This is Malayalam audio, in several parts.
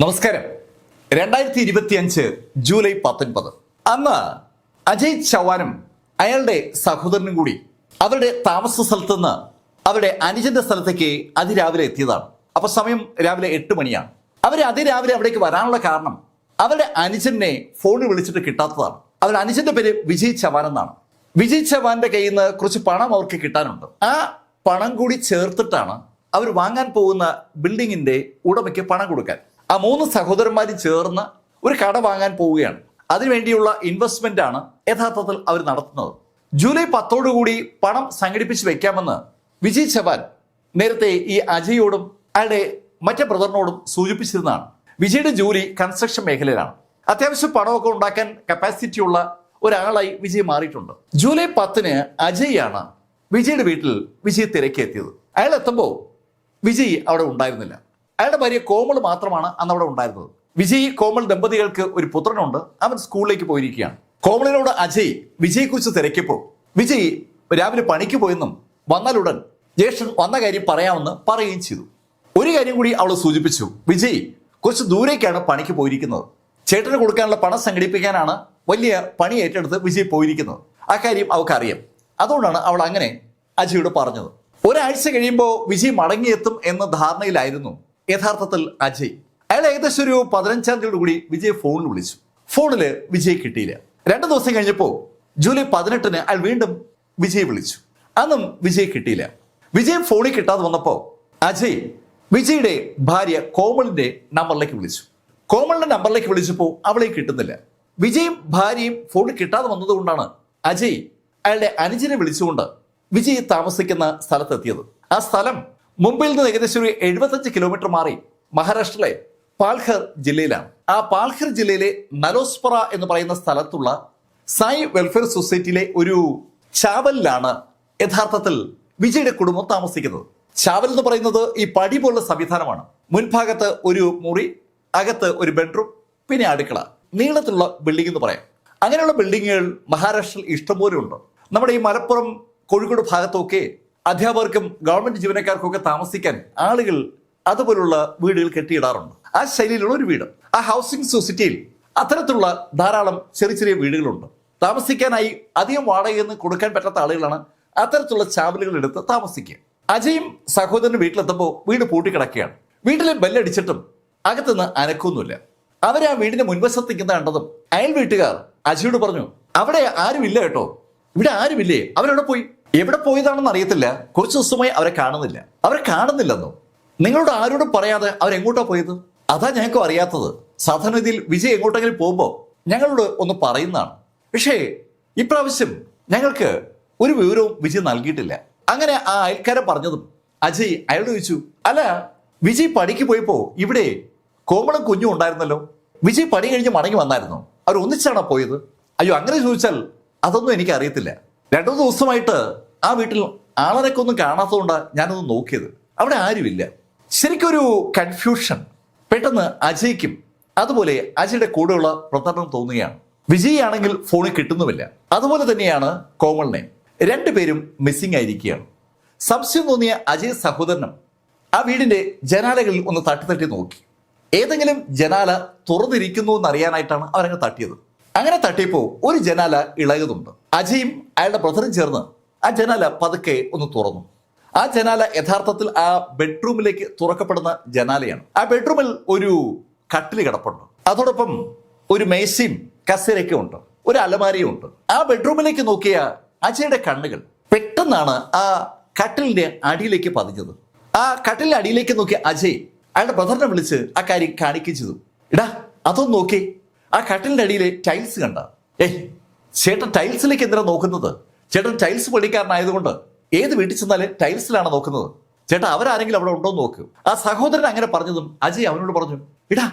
നമസ്കാരം. രണ്ടായിരത്തി ഇരുപത്തിയഞ്ച് ജൂലൈ പത്തൊൻപത്. അന്ന് അജയ് ചവാനും അയാളുടെ സഹോദരനും കൂടി അവരുടെ താമസ സ്ഥലത്ത് നിന്ന് അവരുടെ അനുജന്റെ സ്ഥലത്തേക്ക് അതിരാവിലെ എത്തിയതാണ്. അപ്പൊ സമയം രാവിലെ എട്ട് മണിയാണ്. അവർ അതിരാവിലെ അവിടേക്ക് വരാനുള്ള കാരണം അവരുടെ അനുജനെ ഫോണിൽ വിളിച്ചിട്ട് കിട്ടാത്തതാണ്. അവരുടെ അനുജന്റെ പേര് വിജയ് ചവാൻ എന്നാണ്. വിജയ് ചവാന്റെ കയ്യിൽ നിന്ന് കുറച്ച് പണം അവർക്ക് കിട്ടാനുണ്ട്. ആ പണം കൂടി ചേർത്തിട്ടാണ് അവർ വാങ്ങാൻ പോകുന്ന ബിൽഡിങ്ങിന്റെ ഉടമയ്ക്ക് പണം കൊടുക്കാൻ. ആ മൂന്ന് സഹോദരന്മാർ ചേർന്ന് ഒരു കട വാങ്ങാൻ പോവുകയാണ്. അതിനുവേണ്ടിയുള്ള ഇൻവെസ്റ്റ്മെന്റ് ആണ് യഥാർത്ഥത്തിൽ അവർ നടത്തുന്നത്. ജൂലൈ പത്തോടുകൂടി പണം സംഘടിപ്പിച്ച് വെക്കാമെന്ന് വിജയ് ചവാൻ നേരത്തെ ഈ അജയോടും അയാളുടെ മറ്റേ ബ്രദറിനോടും സൂചിപ്പിച്ചിരുന്നതാണ്. വിജയുടെ ജോലി കൺസ്ട്രക്ഷൻ മേഖലയിലാണ്. അത്യാവശ്യം പണമൊക്കെ ഉണ്ടാക്കാൻ കപ്പാസിറ്റി ഉള്ള ഒരാളായി വിജയ് മാറിയിട്ടുണ്ട്. ജൂലൈ പത്തിന് അജയാണ് വിജയുടെ വീട്ടിൽ വിജയ് തിരക്കെത്തിയത് അയാൾ എത്തുമ്പോൾ വിജയ് അവിടെ ഉണ്ടായിരുന്നില്ല. അയാളുടെ ഭാര്യ കോമൾ മാത്രമാണ് അന്ന് അവിടെ ഉണ്ടായിരുന്നത്. വിജയ് കോമൾ ദമ്പതികൾക്ക് ഒരു പുത്രനുണ്ട്. അവൻ സ്കൂളിലേക്ക് പോയിരിക്കുകയാണ്. കോമളിനോട് അജയ് വിജയെ കുറിച്ച് തിരക്കിയപ്പോൾ വിജയ് രാവിലെ പണിക്ക് പോയെന്നും വന്നാലുടൻ ജ്യേഷ്ഠൻ വന്ന കാര്യം പറയാമെന്ന് പറയുകയും ചെയ്തു. ഒരു കാര്യം കൂടി അവൾ സൂചിപ്പിച്ചു. വിജയ് കുറച്ച് ദൂരേക്കാണ് പണിക്ക് പോയിരിക്കുന്നത്. ചേട്ടന് കൊടുക്കാനുള്ള പണം സംഘടിപ്പിക്കാനാണ് വലിയ പണി ഏറ്റെടുത്ത് വിജയ് പോയിരിക്കുന്നത്. ആ കാര്യം അവൾക്കറിയാം. അതുകൊണ്ടാണ് അവൾ അങ്ങനെ അജയോട് പറഞ്ഞത്. ഒരാഴ്ച കഴിയുമ്പോൾ വിജയ് മടങ്ങിയെത്തും എന്ന ധാരണയിലായിരുന്നു യഥാർത്ഥത്തിൽ അജയ്. അയാൾ ഏകദേശം ഒരു പതിനഞ്ചാം തീയതി കൂടി വിജയ് ഫോണിൽ വിളിച്ചു. ഫോണിൽ വിജയ് കിട്ടിയില്ല. രണ്ടു ദിവസം കഴിഞ്ഞപ്പോൾ ജൂലൈ പതിനെട്ടിന് അയാൾ വീണ്ടും വിജയ് വിളിച്ചു. അന്നും വിജയ് കിട്ടിയില്ല. വിജയ് ഫോണിൽ കിട്ടാതെ വന്നപ്പോൾ അജയ് വിജയുടെ ഭാര്യ കോമളിന്റെ നമ്പറിലേക്ക് വിളിച്ചു. കോമളിന്റെ നമ്പറിലേക്ക് വിളിച്ചപ്പോൾ അവളെ കിട്ടുന്നില്ല. വിജയും ഭാര്യയും ഫോണിൽ കിട്ടാതെ വന്നതുകൊണ്ടാണ് അജയ് അയാളുടെ അനുജനെ വിളിച്ചുകൊണ്ട് വിജയ് താമസിക്കുന്ന സ്ഥലത്തെത്തിയത്. ആ സ്ഥലം മുംബൈയിൽ നിന്ന് ഏകദേശം ഒരു എഴുപത്തഞ്ച് കിലോമീറ്റർ മാറി മഹാരാഷ്ട്രയിലെ പാൽഘർ ജില്ലയിലാണ്. ആ പാൽഘർ ജില്ലയിലെ നലോസ്പറ എന്ന് പറയുന്ന സ്ഥലത്തുള്ള സായി വെൽഫെയർ സൊസൈറ്റിയിലെ ഒരു ചാവലിലാണ് യഥാർത്ഥത്തിൽ വിജയുടെ കുടുംബം താമസിക്കുന്നത്. ചാവൽ എന്ന് പറയുന്നത് ഈ പടി പോലുള്ള സംവിധാനമാണ്. മുൻഭാഗത്ത് ഒരു മുറി അകത്ത് ഒരു ബെഡ്റൂം പിന്നെ അടുക്കള. നീളത്തിലുള്ള ബിൽഡിംഗ് എന്ന് പറയാം. അങ്ങനെയുള്ള ബിൽഡിങ്ങുകൾ മഹാരാഷ്ട്രയിൽ ഇഷ്ടംപോലെ ഉണ്ട്. നമ്മുടെ ഈ മലപ്പുറം കോഴിക്കോട് ഭാഗത്തൊക്കെ അധ്യാപകർക്കും ഗവൺമെന്റ് ജീവനക്കാർക്കും ഒക്കെ താമസിക്കാൻ ആളുകൾ അതുപോലുള്ള വീടുകൾ കെട്ടിയിടാറുണ്ട്. ആ ശൈലിയിലുള്ള ഒരു വീട്. ആ ഹൗസിംഗ് സൊസൈറ്റിയിൽ അത്തരത്തിലുള്ള ധാരാളം ചെറിയ ചെറിയ വീടുകളുണ്ട്. താമസിക്കാനായി അധികം വാടകയെന്ന് കൊടുക്കാൻ പറ്റാത്ത ആളുകളാണ് അത്തരത്തിലുള്ള ചാവലുകൾ എടുത്ത് താമസിക്കുക. അജയും സഹോദരനും വീട്ടിലെത്തുമ്പോൾ വീട് പൂട്ടിക്കിടക്കുകയാണ്. വീട്ടിലെ ബെല്ലടിച്ചിട്ടും അകത്തുനിന്ന് അനക്കൊന്നുമില്ല. അവരെ ആ വീടിന്റെ മുൻവശത്ത് നിൽക്കുന്ന കണ്ടതും അയൽ വീട്ടുകാർ അജയോട് പറഞ്ഞു അവിടെ ആരുമില്ല കേട്ടോ. ഇവിടെ ആരുമില്ലേ? അവരവിടെ പോയി. എവിടെ പോയതാണെന്ന് അറിയത്തില്ല. കുറച്ച് ദിവസമായി അവരെ കാണുന്നില്ല. അവരെ കാണുന്നില്ലെന്നോ? നിങ്ങളോട് ആരോടും പറയാതെ അവരെങ്ങോട്ടാ പോയത്? അതാ ഞങ്ങൾക്കും അറിയാത്തത്. സാധാരണ രീതിയിൽ വിജയ് എങ്ങോട്ടെങ്കിലും പോകുമ്പോൾ ഞങ്ങളോട് ഒന്ന് പറയുന്നതാണ്. പക്ഷേ ഇപ്രാവശ്യം ഞങ്ങൾക്ക് ഒരു വിവരവും വിജയ് നൽകിയിട്ടില്ല. അങ്ങനെ ആ അയൽക്കാരൻ പറഞ്ഞതും അജയ് അയാളോട് ചോദിച്ചു അല്ല വിജയ് പണിക്ക് പോയപ്പോ ഇവിടെ കോമളം കുഞ്ഞും ഉണ്ടായിരുന്നല്ലോ? വിജയ് പണി കഴിഞ്ഞ് മടങ്ങി വന്നായിരുന്നു? അവർ ഒന്നിച്ചാണോ പോയത്? അയ്യോ അങ്ങനെ ചോദിച്ചാൽ അതൊന്നും എനിക്ക് അറിയത്തില്ല രണ്ടു ദിവസമായിട്ട് ആ വീട്ടിൽ ആളരൊക്കെ ഒന്നും കാണാത്തതുകൊണ്ടാണ് ഞാനൊന്ന് നോക്കിയത്. അവിടെ ആരുമില്ല. ശരിക്കൊരു കൺഫ്യൂഷൻ പെട്ടെന്ന് അജയ്ക്കും അതുപോലെ അജയുടെ കൂടെയുള്ള പ്രതാപം തോന്നുകയാണ്. വിജയ് ആണെങ്കിൽ ഫോണിൽ കിട്ടുന്നുമില്ല. അതുപോലെ തന്നെയാണ് കോമളിനെ. രണ്ടുപേരും മിസ്സിംഗ് ആയിരിക്കുകയാണ്. സംശയം തോന്നിയ അജയ് സഹോദരനും ആ വീടിന്റെ ജനാലകളിൽ ഒന്ന് തട്ടി തട്ടി നോക്കി. ഏതെങ്കിലും ജനാല തുറന്നിരിക്കുന്നു എന്നറിയാനായിട്ടാണ് അവരങ്ങ് തട്ടിയത്. അങ്ങനെ തട്ടിയപ്പോൾ ഒരു ജനാല ഇളകുന്നുണ്ട് അജയും അയാളുടെ ബ്രദറും ചേർന്ന് ആ ജനാല പതുക്കെ ഒന്ന് തുറന്നു. ആ ജനാല യഥാർത്ഥത്തിൽ ആ ബെഡ്റൂമിലേക്ക് തുറക്കപ്പെടുന്ന ജനാലയാണ്. ആ ബെഡ്റൂമിൽ ഒരു കട്ടിൽ കിടപ്പുണ്ട്. അതോടൊപ്പം ഒരു മേശയും കസേരയൊക്കെ ഉണ്ട്. ഒരു അലമാരിയും ഉണ്ട്. ആ ബെഡ്റൂമിലേക്ക് നോക്കിയ അജയുടെ കണ്ണുകൾ പെട്ടെന്നാണ് ആ കട്ടിലിന്റെ അടിയിലേക്ക് പതിഞ്ഞത്. ആ കട്ടിലിന്റെ അടിയിലേക്ക് നോക്കിയ അജയ് അയാളുടെ ബ്രദറിനെ വിളിച്ച് ആ കാര്യം കാണിക്കുകയും ചെയ്തു. ഇടാ അതൊന്ന് നോക്കി ആ കട്ടിലിന്റെ അടിയിലെ ടൈൽസ് കണ്ട. ഏയ് ചേട്ടൻ ടൈൽസിലേക്ക് എന്തിനാ നോക്കുന്നത്? ചേട്ടൻ ടൈൽസ് പണിക്കാരനായതുകൊണ്ട് ഏത് വീട്ടിൽ ചെന്നാലും ടൈൽസിലാണ് നോക്കുന്നത്. ചേട്ടാ അവരാരെങ്കിലും അവിടെ ഉണ്ടോ എന്ന് നോക്ക്. ആ സഹോദരൻ അങ്ങനെ പറഞ്ഞതും അജയ് അവനോട് പറഞ്ഞു ഇടാ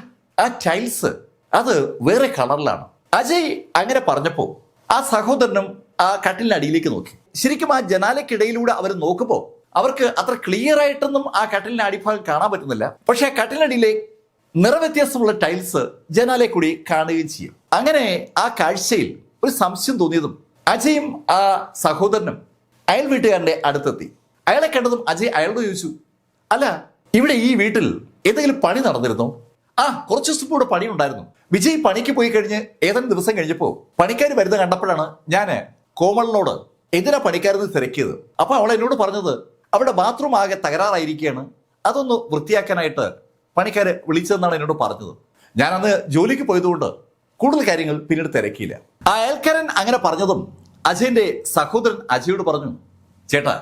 ആ ടൈൽസ് അത് വേറെ കളറിലാണ് അജയ് അങ്ങനെ പറഞ്ഞപ്പോ ആ സഹോദരനും ആ കട്ടിലിന്റെ അടിയിലേക്ക് നോക്കി. ശരിക്കും ആ ജനാലയ്ക്കിടയിലൂടെ അവർ നോക്കുമ്പോൾ അവർക്ക് അത്ര ക്ലിയർ ആയിട്ടൊന്നും ആ കട്ടിലിന്റെ അടിഭാഗം കാണാൻ പറ്റുന്നില്ല. പക്ഷെ ആ കട്ടിലിനടിയിലെ നിറവ്യത്യാസമുള്ള ടൈൽസ് ജനാലെ കൂടി കാണുകയും ചെയ്യും. അങ്ങനെ ആ കാഴ്ചയിൽ ഒരു സംശയം തോന്നിയതും അജയും ആ സഹോദരനും അയൽ വീട്ടുകാരന്റെ അടുത്തെത്തി. അയാളെ കണ്ടതും അജയ് അയാളോട് ചോദിച്ചു അല്ല ഇവിടെ ഈ വീട്ടിൽ ഏതെങ്കിലും പണി നടന്നിരുന്നോ? ആ കുറച്ച് ദിവസം കൂടെ പണിയുണ്ടായിരുന്നു. വിജയ് പണിക്ക് പോയി കഴിഞ്ഞ് ഏതാനും ദിവസം കഴിഞ്ഞപ്പോൾ പണിക്കാർ വരുന്നത് കണ്ടപ്പോഴാണ് ഞാൻ കോമളിനോട് എന്തിനാ പണിക്കാരെന്ന് തിരക്കിയത്? അപ്പോൾ അവൾ എന്നോട് പറഞ്ഞത് അവിടെ ബാത്റൂം ആകെ തകരാറായിരിക്കുകയാണ്. അതൊന്ന് വൃത്തിയാക്കാനായിട്ട് പണിക്കാരെ വിളിച്ചതെന്നാണ് എന്നോട് പറഞ്ഞത്. ഞാൻ അന്ന് ജോലിക്ക് പോയതുകൊണ്ട് കൂടുതൽ കാര്യങ്ങൾ പിന്നീട് തിരക്കിയില്ല. ആ അയൽക്കാരൻ അങ്ങനെ പറഞ്ഞതും അജയന്റെ സഹോദരൻ അജയോട് പറഞ്ഞു ചേട്ടാ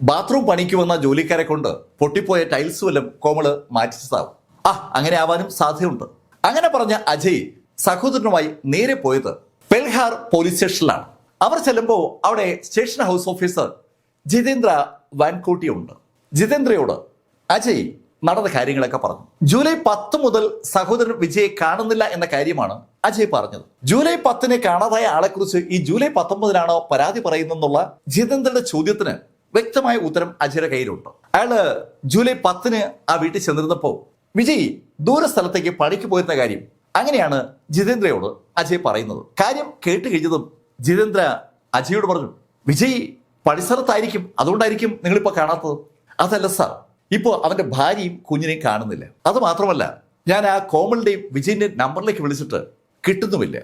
ബാത്റൂം പണിക്ക് വന്ന ജോലിക്കാരെ കൊണ്ട് പൊട്ടിപ്പോയ ടൈൽസ് വല്ലതും കോമൾ മാറ്റിച്ചതാവും ആ അങ്ങനെ ആവാനും സാധ്യതയുണ്ട്. അങ്ങനെ പറഞ്ഞ അജയ് സഹോദരനുമായി നേരെ പോയത് പെൽഹാർ പോലീസ് സ്റ്റേഷനിലാണ്. അവർ ചെല്ലുമ്പോൾ അവിടെ സ്റ്റേഷൻ ഹൗസ് ഓഫീസർ ജിതേന്ദ്ര വാൻകോട്ടിയുണ്ട്. ജിതേന്ദ്രയോട് അജയ് നടന്ന കാര്യങ്ങളൊക്കെ പറഞ്ഞു. ജൂലൈ പത്ത് മുതൽ സഹോദരൻ വിജയെ കാണുന്നില്ല എന്ന കാര്യമാണ് അജയ് പറഞ്ഞത്. ജൂലൈ പത്തിന് കാണാതായ ആളെക്കുറിച്ച് ഈ ജൂലൈ പത്തൊമ്പതിനാണോ പരാതി പറയുന്നെന്നുള്ള ജിതേന്ദ്രന്റെ ചോദ്യത്തിന് വ്യക്തമായ ഉത്തരം അജയുടെ കയ്യിലുണ്ട്. അയാൾ ജൂലൈ പത്തിന് ആ വീട്ടിൽ ചെന്നിരുന്നപ്പോ വിജയ് ദൂര സ്ഥലത്തേക്ക് പണിക്ക് പോയിരുന്ന കാര്യം അങ്ങനെയാണ് ജിതേന്ദ്രയോട് അജയ് പറയുന്നത്. കാര്യം കേട്ട് കഴിഞ്ഞതും ജിതേന്ദ്ര അജയോട് പറഞ്ഞു വിജയ് പണിസ്ഥലത്തായിരിക്കും അതുകൊണ്ടായിരിക്കും നിങ്ങളിപ്പോ കാണാത്തത്. അതല്ല സാർ. ഇപ്പോ അവന്റെ ഭാര്യയും കുഞ്ഞിനെയും കാണുന്നില്ല. അത് മാത്രമല്ല ഞാൻ ആ കോമളിന്റെയും വിജയന്റെയും നമ്പറിലേക്ക് വിളിച്ചിട്ട് കിട്ടുന്നുമില്ല.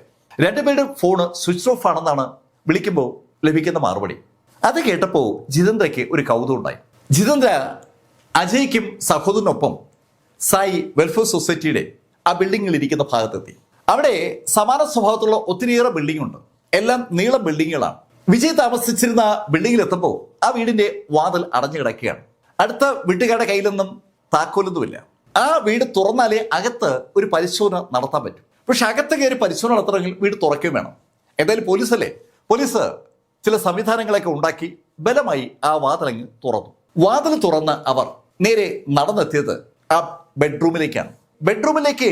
രണ്ടുപേരുടെ ഫോണ് സ്വിച്ച് ഓഫ് ആണെന്നാണ് വിളിക്കുമ്പോൾ ലഭിക്കുന്ന മറുപടി. അത് കേട്ടപ്പോൾ ജിതേന്ദ്രയ്ക്ക് ഒരു കൗതുകം ഉണ്ടായി ജിതേന്ദ്ര അജയ്ക്കും സഹോദരനൊപ്പം സായി വെൽഫെയർ സൊസൈറ്റിയുടെ ആ ബിൽഡിങ്ങിൽ ഇരിക്കുന്ന ഭാഗത്തെത്തി. അവിടെ സമാന സ്വഭാവത്തുള്ള ഒത്തിരിയേറെ ബിൽഡിംഗ് ഉണ്ട് എല്ലാം നീളം ബിൽഡിങ്ങുകളാണ്. വിജയ് താമസിച്ചിരുന്ന ബിൽഡിങ്ങിൽ എത്തുമ്പോൾ ആ വീടിന്റെ വാതിൽ അടഞ്ഞു കിടക്കുകയാണ് അടുത്ത വീട്ടുകാരുടെ കയ്യിലൊന്നും താക്കോലൊന്നുമില്ല. ആ വീട് തുറന്നാലേ അകത്ത് ഒരു പരിശോധന നടത്താൻ പറ്റും. പക്ഷെ അകത്ത് കയറി പരിശോധന നടത്തണമെങ്കിൽ വീട് തുറക്കുകയും വേണം. എന്തായാലും പോലീസല്ലേ? പോലീസ് ചില സംവിധാനങ്ങളൊക്കെ ഉണ്ടാക്കി ബലമായി ആ വാതിലങ്ങ് തുറന്നു. വാതിൽ തുറന്ന് അവർ നേരെ നടന്നെത്തിയത് ആ ബെഡ്റൂമിലേക്കാണ്. ബെഡ്റൂമിലേക്ക്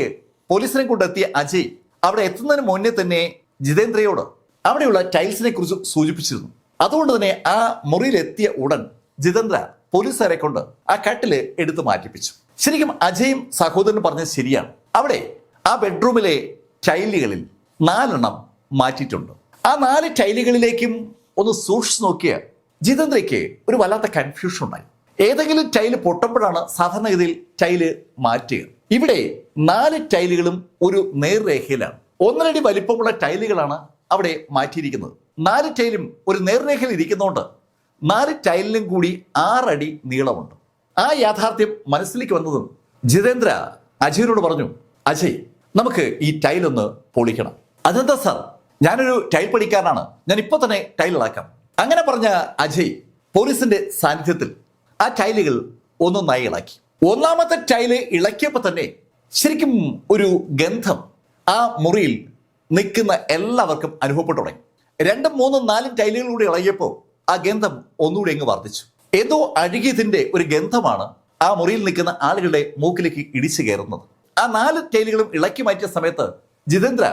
പോലീസിനെ കൊണ്ടെത്തിയ അജയ് അവിടെ എത്തുന്നതിന് മുന്നേ തന്നെ ജിതേന്ദ്രയോട് അവിടെയുള്ള ടൈൽസിനെ കുറിച്ച് സൂചിപ്പിച്ചിരുന്നു. അതുകൊണ്ട് തന്നെ ആ മുറിയിലെത്തിയ ഉടൻ ജിതേന്ദ്ര പോലീസുകാരെ കൊണ്ട് ആ കട്ടിൽ എടുത്തു മാറ്റിപ്പിച്ചു. ശരിക്കും അജയും സഹോദരനും പറഞ്ഞത് ശരിയാണ്. അവിടെ ആ ബെഡ്റൂമിലെ ടൈലുകളിൽ നാലെണ്ണം മാറ്റിയിട്ടുണ്ട്. ആ നാല് ടൈലുകളിലേക്കും ഒന്ന് സൂക്ഷിച്ചു നോക്കിയ ജിതേന്ദ്രയ്ക്ക് ഒരു വല്ലാത്ത കൺഫ്യൂഷൻ ഉണ്ടായി. ഏതെങ്കിലും ടൈൽ പൊട്ടുമ്പോഴാണ് സാധാരണഗതിയിൽ ടൈൽ മാറ്റുക. ഇവിടെ നാല് ടൈലുകളും ഒരു നേർരേഖയിലാണ്. ഒന്നരടി വലിപ്പമുള്ള ടൈലുകളാണ് അവിടെ മാറ്റിയിരിക്കുന്നത്. നാല് ടൈലും ഒരു നേർരേഖയിൽ ഇരിക്കുന്നതുകൊണ്ട് നാല് ടൈലിനും കൂടി ആറടി നീളമുണ്ട്. ആ യാഥാർത്ഥ്യം മനസ്സിലേക്ക് വന്നതും ജിതേന്ദ്ര അജയനോട് പറഞ്ഞു അജയ് നമുക്ക് ഈ ടൈൽ ഒന്ന് പൊളിക്കണം. അതെന്താ സാർ? ഞാനൊരു ടൈൽ പണിക്കാരനാണ്. ഞാൻ ഇപ്പൊ തന്നെ ടൈൽ ഇളക്കാം അങ്ങനെ പറഞ്ഞ അജയ് പോലീസിന്റെ സാന്നിധ്യത്തിൽ ആ ടൈലുകൾ ഒന്നൊന്നായി ഇളക്കി. ഒന്നാമത്തെ ടൈൽ ഇളക്കിയപ്പോൾ തന്നെ ശരിക്കും ഒരു ഗന്ധം ആ മുറിയിൽ നിൽക്കുന്ന എല്ലാവർക്കും അനുഭവപ്പെട്ടു തുടങ്ങി. രണ്ടും മൂന്നും നാലും ടൈലുകളിലൂടെ ഇളകിയപ്പോൾ ആ ഗന്ധം ഒന്നുകൂടി അങ്ങ് വർദ്ധിച്ചു. ഏതോ അഴുകിയതിന്റെ ഒരു ഗന്ധമാണ് ആ മുറിയിൽ നിൽക്കുന്ന ആളുകളുടെ മൂക്കിലേക്ക് ഇടിച്ചു കയറുന്നത്. ആ നാല് ടൈലുകളും ഇളക്കി മാറ്റിയ സമയത്ത് ജിതേന്ദ്ര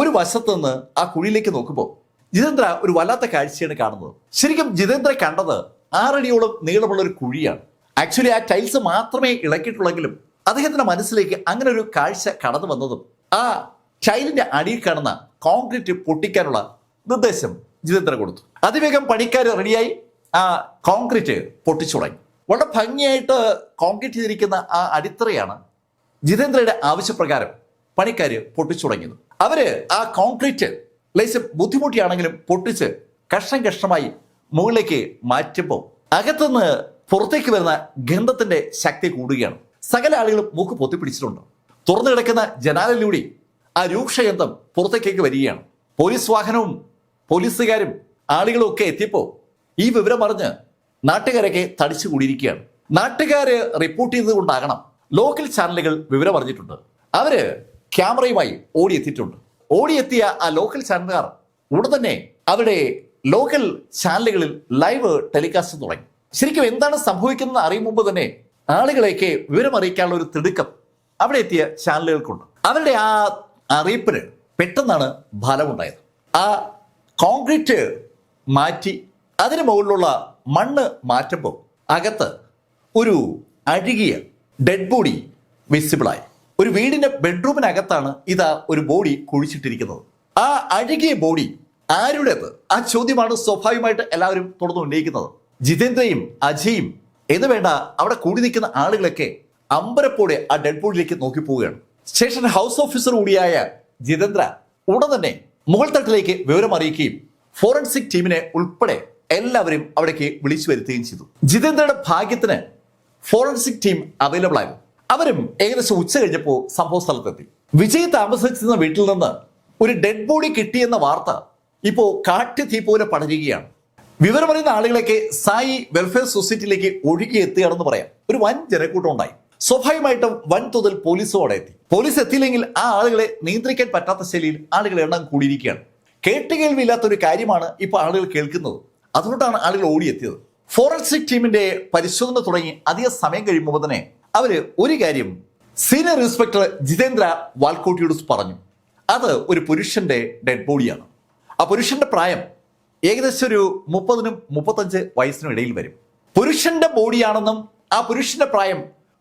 ഒരു വശത്ത് നിന്ന് ആ കുഴിയിലേക്ക് നോക്കുമ്പോൾ ജിതേന്ദ്ര ഒരു വല്ലാത്ത കാഴ്ചയാണ് കാണുന്നത്. ശരിക്കും ജിതേന്ദ്ര കണ്ടത് ആറടിയോളം നീളമുള്ള ഒരു കുഴിയാണ്. ആക്ച്വലി ആ ടൈൽസ് മാത്രമേ ഇളക്കിയിട്ടുള്ളെങ്കിലും അദ്ദേഹത്തിന്റെ മനസ്സിലേക്ക് അങ്ങനെ ഒരു കാഴ്ച കടന്നു വന്നതും ആ ടൈലിന്റെ അടിയിൽ കാണുന്ന കോൺക്രീറ്റ് പൊട്ടിക്കാനുള്ള നിർദ്ദേശം ജിതേന്ദ്ര കൊടുത്തു. അതിവേഗം പണിക്കാർ റെഡിയായി ആ കോൺക്രീറ്റ് പൊട്ടിച്ചു തുടങ്ങി വളരെ ഭംഗിയായിട്ട് കോൺക്രീറ്റ് ചെയ്തിരിക്കുന്ന ആ അടിത്തറയാണ് ജിതേന്ദ്രയുടെ ആവശ്യപ്രകാരം പണിക്കാർ പൊട്ടിച്ചു തുടങ്ങിയത് അവർ ആ കോൺക്രീറ്റ് ലൈസ് ബുദ്ധിമുട്ടിയാണെങ്കിലും പൊട്ടിച്ച് കഷ്ണം കഷ്ണമായി മുകളിലേക്ക് മാറ്റുമ്പോൾ അകത്തുനിന്ന് പുറത്തേക്ക് വരുന്ന ഗന്ധത്തിന്റെ ശക്തി കൂടുകയാണ്. സകല ആളുകളും മൂക്ക് പൊത്തിപ്പിടിച്ചിട്ടുണ്ട് തുറന്നു കിടക്കുന്ന ജനാലിലൂടെ ആ രൂക്ഷഗന്ധം പുറത്തേക്കേക്ക് വരികയാണ്. പോലീസ് വാഹനവും പോലീസുകാരും ആളുകളും ഒക്കെ എത്തിയപ്പോൾ ഈ വിവരം അറിഞ്ഞ് നാട്ടുകാരൊക്കെ തടിച്ചു കൂടിയിരിക്കുകയാണ്. നാട്ടുകാര് റിപ്പോർട്ട് ചെയ്തത് കൊണ്ടാകണം ലോക്കൽ ചാനലുകൾ വിവരം അറിഞ്ഞിട്ടുണ്ട്. അവർ ക്യാമറയുമായി ഓടിയെത്തിയിട്ടുണ്ട്. ഓടിയെത്തിയ ആ ലോക്കൽ ചാനലുകാർ ഉടൻ തന്നെ അവരുടെ ലോക്കൽ ചാനലുകളിൽ ലൈവ് ടെലികാസ്റ്റ് തുടങ്ങി. ശരിക്കും എന്താണ് സംഭവിക്കുന്നത് അറിയും മുമ്പ് തന്നെ ആളുകളെയൊക്കെ വിവരം അറിയിക്കാനുള്ള ഒരു തിടുക്കം അവിടെ എത്തിയ ചാനലുകൾക്കുണ്ട് അവരുടെ ആ അറിയിപ്പിന് പെട്ടെന്നാണ് ഫലമുണ്ടായത്. ആ കോൺക്രീറ്റ് മാറ്റി അതിന് മുകളിലുള്ള മണ്ണ് മാറ്റുമ്പോൾ അകത്ത് ഒരു അഴുകിയ ഡെഡ് ബോഡി വിസിബിളായി ഒരു വീടിന്റെ ബെഡ്റൂമിനകത്താണ് ഇതാ ഒരു ബോഡി കുഴിച്ചിട്ടിരിക്കുന്നത്. ആ അഴുകിയ ബോഡി ആരുടേത്? ആ ചോദ്യമാണ് സ്വാഭാവികമായിട്ട് എല്ലാവരും തുടർന്ന് ഉന്നയിക്കുന്നത്. ജിതേന്ദ്രയും അജയും എന്ന് വേണ്ട അവിടെ കൂടി നിൽക്കുന്ന ആളുകളൊക്കെ അമ്പരപ്പോടെ ആ ഡെഡ് ബോഡിയിലേക്ക് നോക്കി പോവുകയാണ്. സ്റ്റേഷൻ ഹൗസ് ഓഫീസർ കൂടിയായ ജിതേന്ദ്ര ഉടൻ തന്നെ മുകൾ തട്ടിലേക്ക് വിവരം അറിയിക്കുകയും ഫോറൻസിക് ടീമിനെ ഉൾപ്പെടെ എല്ലാവരെയും അവിടേക്ക് വിളിച്ചു വരുത്തുകയും ചെയ്തു. ജിതേന്ദ്രയുടെ ഭാഗ്യത്തിന് ഫോറൻസിക് ടീം അവൈലബിൾ ആയിരുന്നു അവരും ഏകദേശം ഉച്ച കഴിഞ്ഞപ്പോൾ സംഭവ സ്ഥലത്തെത്തി. വിജയ് താമസിച്ചിരുന്ന വീട്ടിൽ നിന്ന് ഒരു ഡെഡ് ബോഡി കിട്ടിയെന്ന വാർത്ത ഇപ്പോൾ കാറ്റ് തീ പോലെ പടരുകയാണ്. വിവരമറിയുന്ന ആളുകളൊക്കെ സായി വെൽഫെയർ സൊസൈറ്റിയിലേക്ക് ഒഴുകി എത്തുകയാണെന്ന് പറയാം. ഒരു വൻ ജനക്കൂട്ടം ഉണ്ടായി. സ്വാഭാവികമായിട്ടും വൻതോതിൽ പോലീസും അവിടെ എത്തി. പോലീസ് എത്തിയില്ലെങ്കിൽ ആ ആളുകളെ നിയന്ത്രിക്കാൻ പറ്റാത്ത ശൈലിയിൽ ആളുകളെ എണ്ണം കൂടിയിരിക്കുകയാണ്. കേട്ടുകേൾവിയില്ലാത്ത ഒരു കാര്യമാണ് ഇപ്പോൾ ആളുകൾ കേൾക്കുന്നത്. അതുകൊണ്ടാണ് ആളുകൾ ഓടിയെത്തിയത്. ഫോറൻസിക് ടീമിന്റെ പരിശോധന തുടങ്ങി അധിക സമയം കഴിയുമ്പോൾ തന്നെ അവർ ഒരു കാര്യം സീനിയർ ഇൻസ്പെക്ടർ ജിതേന്ദ്ര വാൽക്കോട്ടിയോട് പറഞ്ഞു. അത് ഒരു പുരുഷന്റെ ഡെഡ് ബോഡിയാണ് ആ പുരുഷന്റെ പ്രായം ഏകദേശം ഒരു മുപ്പതിനും മുപ്പത്തഞ്ച് വയസ്സിനും ഇടയിൽ വരും. പുരുഷന്റെ ബോഡിയാണെന്നും ആ പുരുഷന്റെ പ്രായം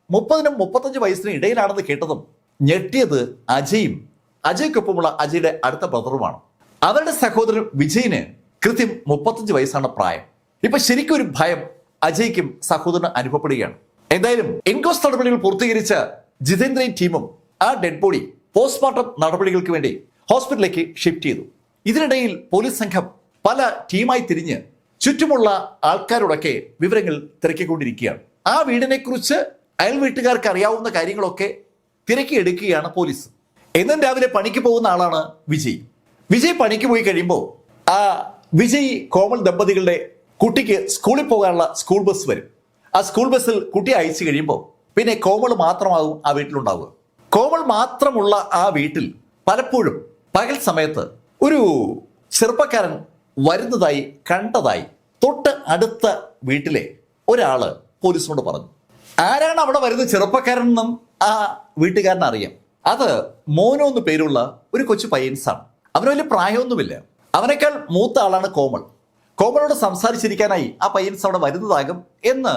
മുപ്പതിനും മുപ്പത്തഞ്ച് വയസ്സിനും ഇടയിലാണെന്ന് കേട്ടതും ഞെട്ടിയത് അജയും. അജയ്ക്കൊപ്പമുള്ള അജയുടെ അടുത്ത ബ്രദറുമാണ് അവരുടെ സഹോദരൻ വിജയിന് കൃത്യം മുപ്പത്തഞ്ച് വയസ്സാണ് പ്രായം. ഇപ്പൊ ശരിക്കും ഒരു ഭയം അജയ്ക്കും സഹോദരന് അനുഭവപ്പെടുകയാണ്. എന്തായാലും എൻകോസ് നടപടികൾ പൂർത്തീകരിച്ച ജിതേന്ദ്രൻ ടീമും ആ ഡെഡ് ബോഡി പോസ്റ്റ്മോർട്ടം നടപടികൾക്ക് വേണ്ടി ഹോസ്പിറ്റലിലേക്ക് ഷിഫ്റ്റ് ചെയ്തു. ഇതിനിടയിൽ പോലീസ് സംഘം പല ടീമായി തിരിഞ്ഞ് ചുറ്റുമുള്ള ആൾക്കാരോടൊക്കെ വിവരങ്ങൾ തിരക്കിക്കൊണ്ടിരിക്കുകയാണ്. ആ വീടിനെ കുറിച്ച് അയൽ വീട്ടുകാർക്ക് അറിയാവുന്ന കാര്യങ്ങളൊക്കെ തിരക്കിയെടുക്കുകയാണ് പോലീസ്. എന്നും രാവിലെ പണിക്ക് പോകുന്ന ആളാണ് വിജയ്. വിജയ് പണിക്ക് പോയി കഴിയുമ്പോൾ ആ വിജയ് കോമൾ ദമ്പതികളുടെ കുട്ടിക്ക് സ്കൂളിൽ പോകാനുള്ള സ്കൂൾ ബസ് വരും. ആ സ്കൂൾ ബസ്സിൽ കുട്ടി അയച്ചു കഴിയുമ്പോൾ പിന്നെ കോമൾ മാത്രമാകും ആ വീട്ടിലുണ്ടാവുക. കോമൾ മാത്രമുള്ള ആ വീട്ടിൽ പലപ്പോഴും പകൽ സമയത്ത് ഒരു ചെറുപ്പക്കാരൻ വരുന്നതായി കണ്ടതായി തൊട്ട് അടുത്ത വീട്ടിലെ ഒരാൾ പോലീസിനോട് പറഞ്ഞു. ആരാണ് അവിടെ വരുന്ന ചെറുപ്പക്കാരനെന്നും ആ വീട്ടുകാരൻ അറിയാം അത് മോനോ എന്ന് പേരുള്ള ഒരു കൊച്ചു പയ്യൻസാണ് അവന് വലിയ പ്രായമൊന്നുമില്ല. അവനേക്കാൾ മൂത്ത ആളാണ് കോമൾ. കോമളോട് സംസാരിച്ചിരിക്കാനായി ആ പയ്യൻസ് അവിടെ വരുന്നതാകും എന്ന്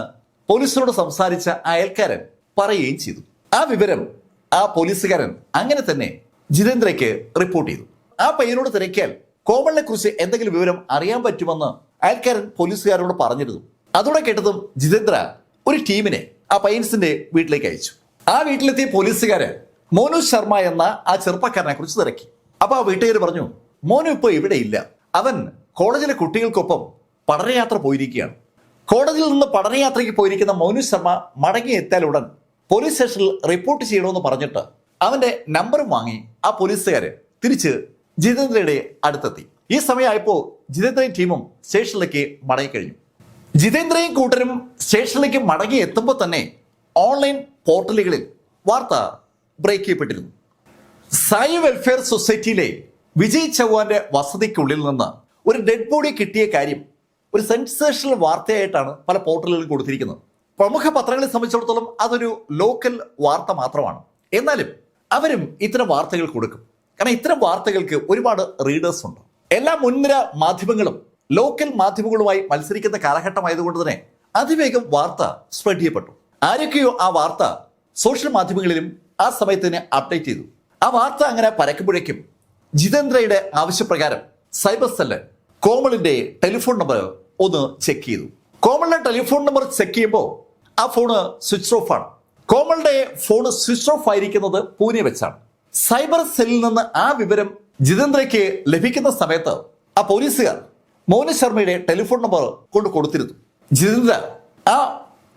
പോലീസിനോട് സംസാരിച്ച അയൽക്കാരൻ പറയുകയും ചെയ്തു. ആ വിവരം ആ പോലീസുകാരൻ അങ്ങനെ തന്നെ ജിതേന്ദ്രയ്ക്ക് റിപ്പോർട്ട് ചെയ്തു. ആ പയ്യനോട് തിരക്കിയാൽ കോമളിനെ കുറിച്ച് എന്തെങ്കിലും വിവരം അറിയാൻ പറ്റുമെന്ന് അയൽക്കാരൻ പോലീസുകാരോട് പറഞ്ഞിരുന്നു. അതോടെ കേട്ടതും ജിതേന്ദ്ര ഒരു ടീമിനെ ആ പയ്യൻസിന്റെ വീട്ടിലേക്ക് അയച്ചു. ആ വീട്ടിലെത്തിയ പോലീസുകാര് മോനു ശർമ്മ എന്ന ആ ചെറുപ്പക്കാരനെ കുറിച്ച് തിരക്കി. അപ്പൊ ആ വീട്ടുകാർ പറഞ്ഞു മോനും ഇപ്പൊ ഇവിടെ ഇല്ല. അവൻ കോളേജിലെ കുട്ടികൾക്കൊപ്പം പഠനയാത്ര പോയിരിക്കുകയാണ്. കോടതിയിൽ നിന്ന് പഠനയാത്രയ്ക്ക് പോയിരിക്കുന്ന മോനു ശർമ്മ മടങ്ങി എത്തിയാൽ ഉടൻ പോലീസ് സ്റ്റേഷനിൽ റിപ്പോർട്ട് ചെയ്യണമെന്ന് പറഞ്ഞിട്ട് അവന്റെ നമ്പറും വാങ്ങി ആ പോലീസുകാര് തിരിച്ച് ജിതേന്ദ്രയുടെ അടുത്തെത്തി. ഈ സമയമായപ്പോ ജിതേന്ദ്രയും ടീമും സ്റ്റേഷനിലേക്ക് മടങ്ങിക്കഴിഞ്ഞു. ജിതേന്ദ്രയും കൂട്ടരും സ്റ്റേഷനിലേക്ക് മടങ്ങി എത്തുമ്പോൾ തന്നെ ഓൺലൈൻ പോർട്ടലുകളിൽ വാർത്ത ബ്രേക്ക് ചെയ്യപ്പെട്ടിരുന്നു. സായി വെൽഫെയർ സൊസൈറ്റിയിലെ വിജയ് ചൗഹാന്റെ വസതിക്കുള്ളിൽ നിന്ന് ഒരു ഡെഡ് ബോഡി കിട്ടിയ കാര്യം ഒരു സെൻസേഷണൽ വാർത്തയായിട്ടാണ് പല പോർട്ടലുകളിൽ കൊടുത്തിരിക്കുന്നത്. പ്രമുഖ പത്രങ്ങളെ സംബന്ധിച്ചിടത്തോളം അതൊരു ലോക്കൽ വാർത്ത മാത്രമാണ്. എന്നാലും അവരും ഇത്തരം വാർത്തകൾ കൊടുക്കും. കാരണം ഇത്തരം വാർത്തകൾക്ക് ഒരുപാട് റീഡേഴ്സ് ഉണ്ട്. എല്ലാ മുൻനിര മാധ്യമങ്ങളും ലോക്കൽ മാധ്യമങ്ങളുമായി മത്സരിക്കുന്ന കാലഘട്ടമായതുകൊണ്ട് തന്നെ അതിവേഗം വാർത്ത സ്പ്രെഡ് ചെയ്യപ്പെട്ടു. ആരൊക്കെയോ ആ വാർത്ത സോഷ്യൽ മാധ്യമങ്ങളിലും ആ സമയത്ത് തന്നെ അപ്ഡേറ്റ് ചെയ്തു. ആ വാർത്ത അങ്ങനെ പരക്കുമ്പോഴേക്കും ജിതേന്ദ്രയുടെ ആവശ്യപ്രകാരം സൈബർ സെല്ല് കോമളിന്റെ ടെലിഫോൺ നമ്പർ ഒന്ന് ചെക്ക് ചെയ്തു. കോമളിന്റെ ടെലിഫോൺ നമ്പർ ചെക്ക് ചെയ്യുമ്പോൾ ആ ഫോണ് സ്വിച്ച് ഓഫ് ആണ്. കോമളുടെ ഫോൺ സ്വിച്ച് ഓഫ് ആയിരിക്കുന്നത് പൂനെ വെച്ചാണ്. സൈബർ സെല്ലിൽ നിന്ന് ആ വിവരം ജിതേന്ദ്രയ്ക്ക് ലഭിക്കുന്ന സമയത്ത് ആ പോലീസുകാർ മോനു ശർമ്മയുടെ ടെലിഫോൺ നമ്പർ കൊണ്ട് കൊടുത്തിരുന്നു. ജിതേന്ദ്ര ആ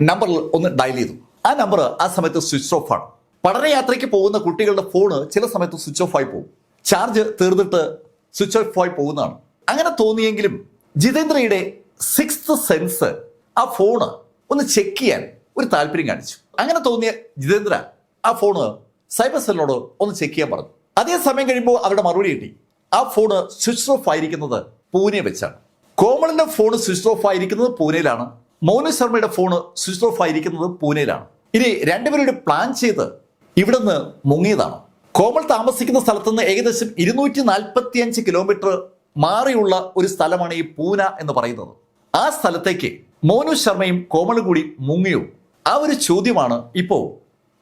നമ്പറിൽ ഒന്ന് ഡയൽ ചെയ്തു. ആ നമ്പർ ആ സമയത്ത് സ്വിച്ച് ഓഫ് ആണ്. പഠനയാത്രയ്ക്ക് പോകുന്ന കുട്ടികളുടെ ഫോണ് ചില സമയത്ത് സ്വിച്ച് ഓഫ് ആയി പോകും. ചാർജ് തീർന്നിട്ട് സ്വിച്ച് ഓഫ് ആയി പോകുന്നതാണ്. അങ്ങനെ തോന്നിയെങ്കിലും ജിതേന്ദ്രയുടെ സിക്സ്ത് സെൻസ് ആ ഫോണ് ഒന്ന് ചെക്ക് ചെയ്യാൻ ഒരു താല്പര്യം കാണിച്ചു. അങ്ങനെ തോന്നിയ ജിതേന്ദ്ര ആ ഫോണ് സൈബർ സെല്ലിനോട് ഒന്ന് ചെക്ക് ചെയ്യാൻ പറഞ്ഞു. അതേ സമയം കഴിയുമ്പോൾ അവരുടെ മറുപടി കിട്ടി. ആ ഫോണ് സ്വിച്ച് ഓഫ് ആയിരിക്കുന്നത് പൂനെ വെച്ചാണ്. കോമളിന്റെ ഫോൺ സ്വിച്ച് ഓഫ് ആയിരിക്കുന്നത് പൂനെയിലാണ്. മോനു ശർമ്മയുടെ ഫോണ് സ്വിച്ച് ഓഫ് ആയിരിക്കുന്നത് പൂനെയിലാണ്. ഇനി രണ്ടുപേരുടെ പ്ലാൻ ചെയ്ത് ഇവിടുന്ന് മുങ്ങിയതാണ്. കോമൾ താമസിക്കുന്ന സ്ഥലത്ത് നിന്ന് ഏകദേശം ഇരുന്നൂറ്റി നാൽപ്പത്തി അഞ്ച് കിലോമീറ്റർ മാറിയുള്ള ഒരു സ്ഥലമാണ് ഈ പൂന എന്ന് പറയുന്നത്. ആ സ്ഥലത്തേക്ക് മോനു ശർമ്മയും കോമളും കൂടി മുങ്ങിയോ? ആ ഒരു ചോദ്യമാണ് ഇപ്പോ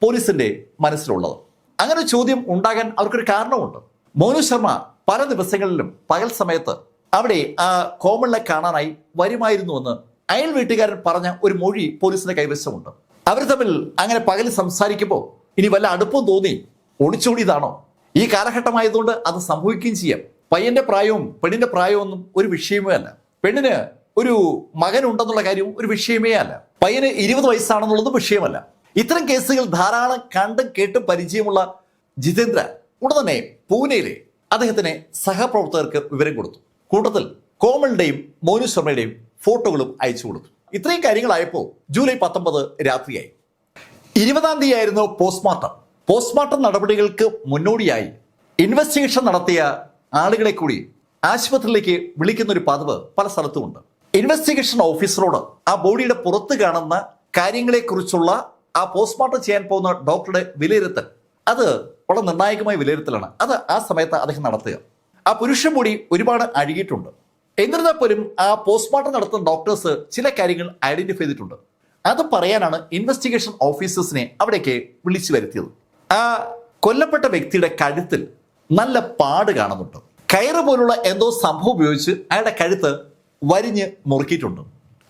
പോലീസിന്റെ മനസ്സിലുള്ളത്. അങ്ങനെ ഒരു ചോദ്യം ഉണ്ടാകാൻ അവർക്കൊരു കാരണമുണ്ട്. മോനു ശർമ്മ പല ദിവസങ്ങളിലും പകൽ സമയത്ത് അവിടെ ആ കോമളിനെ കാണാനായി വരുമായിരുന്നുവെന്ന് അയൽ വീട്ടുകാരൻ പറഞ്ഞ ഒരു മൊഴി പോലീസിന്റെ കൈവശമുണ്ട്. അവർ തമ്മിൽ അങ്ങനെ പകൽ സംസാരിക്കുമ്പോൾ ഇനി വല്ല അടുപ്പം തോന്നി ഒളിച്ചോടിയതാണോ? ഈ കാലഘട്ടമായതുകൊണ്ട് അത് സംഭവിക്കുകയും ചെയ്യാം. പയ്യന്റെ പ്രായവും പെണ്ണിന്റെ പ്രായവും ഒന്നും ഒരു വിഷയമേ അല്ല. പെണ്ണിന് ഒരു മകൻ ഉണ്ടെന്നുള്ള കാര്യവും ഒരു വിഷയമേ അല്ല. പയ്യന് ഇരുപത് വയസ്സാണെന്നുള്ളതും വിഷയമല്ല. ഇത്തരം കേസുകൾ ധാരാളം കണ്ടും കേട്ടും പരിചയമുള്ള ജിതേന്ദ്ര ഉടൻ തന്നെ പൂനെയിലെ അദ്ദേഹത്തിന് സഹപ്രവർത്തകർക്ക് വിവരം കൊടുത്തു. കൂട്ടത്തിൽ കോമളിന്റെയും മോനു ശർമ്മയുടെയും ഫോട്ടോകളും അയച്ചു കൊടുത്തു. ഇത്രയും കാര്യങ്ങളായപ്പോൾ ജൂലൈ പത്തൊമ്പത് രാത്രിയായി. ഇരുപതാം തീയതി ആയിരുന്നു പോസ്റ്റ്മോർട്ടം. പോസ്റ്റ്മോർട്ടം നടപടികൾക്ക് മുന്നോടിയായി ഇൻവെസ്റ്റിഗേഷൻ നടത്തിയ ആളുകളെ കൂടി ആശുപത്രിയിലേക്ക് വിളിക്കുന്ന ഒരു പതിവ് പല സ്ഥലത്തുമുണ്ട്. ഇൻവെസ്റ്റിഗേഷൻ ഓഫീസറോട് ആ ബോഡിയുടെ പുറത്ത് കാണുന്ന കാര്യങ്ങളെക്കുറിച്ചുള്ള ആ പോസ്റ്റ്മോർട്ടം ചെയ്യാൻ പോകുന്ന ഡോക്ടറുടെ വിലയിരുത്തൽ. അത് വളരെ നിർണായകമായ വിലയിരുത്തലാണ്. അത് ആ സമയത്ത് അദ്ദേഹം നടത്തുക. ആ പുരുഷൻ ബോഡി ഒരുപാട് അഴുകിയിട്ടുണ്ട്. എന്നിരുന്നാൽ പോലും ആ പോസ്റ്റ്മോർട്ടം നടത്തുന്ന ഡോക്ടേഴ്സ് ചില കാര്യങ്ങൾ ഐഡന്റിഫൈ ചെയ്തിട്ടുണ്ട്. അത് പറയാനാണ് ഇൻവെസ്റ്റിഗേഷൻ ഓഫീസേഴ്സിനെ അവിടേക്ക് വിളിച്ചു വരുത്തിയത്. ആ കൊല്ലപ്പെട്ട വ്യക്തിയുടെ കഴുത്തിൽ നല്ല പാട് കാണുന്നുണ്ട്. കയറ് പോലുള്ള എന്തോ സംഭവം ഉപയോഗിച്ച് അയാളുടെ കഴുത്ത് വരിഞ്ഞ് മുറുക്കിയിട്ടുണ്ട്.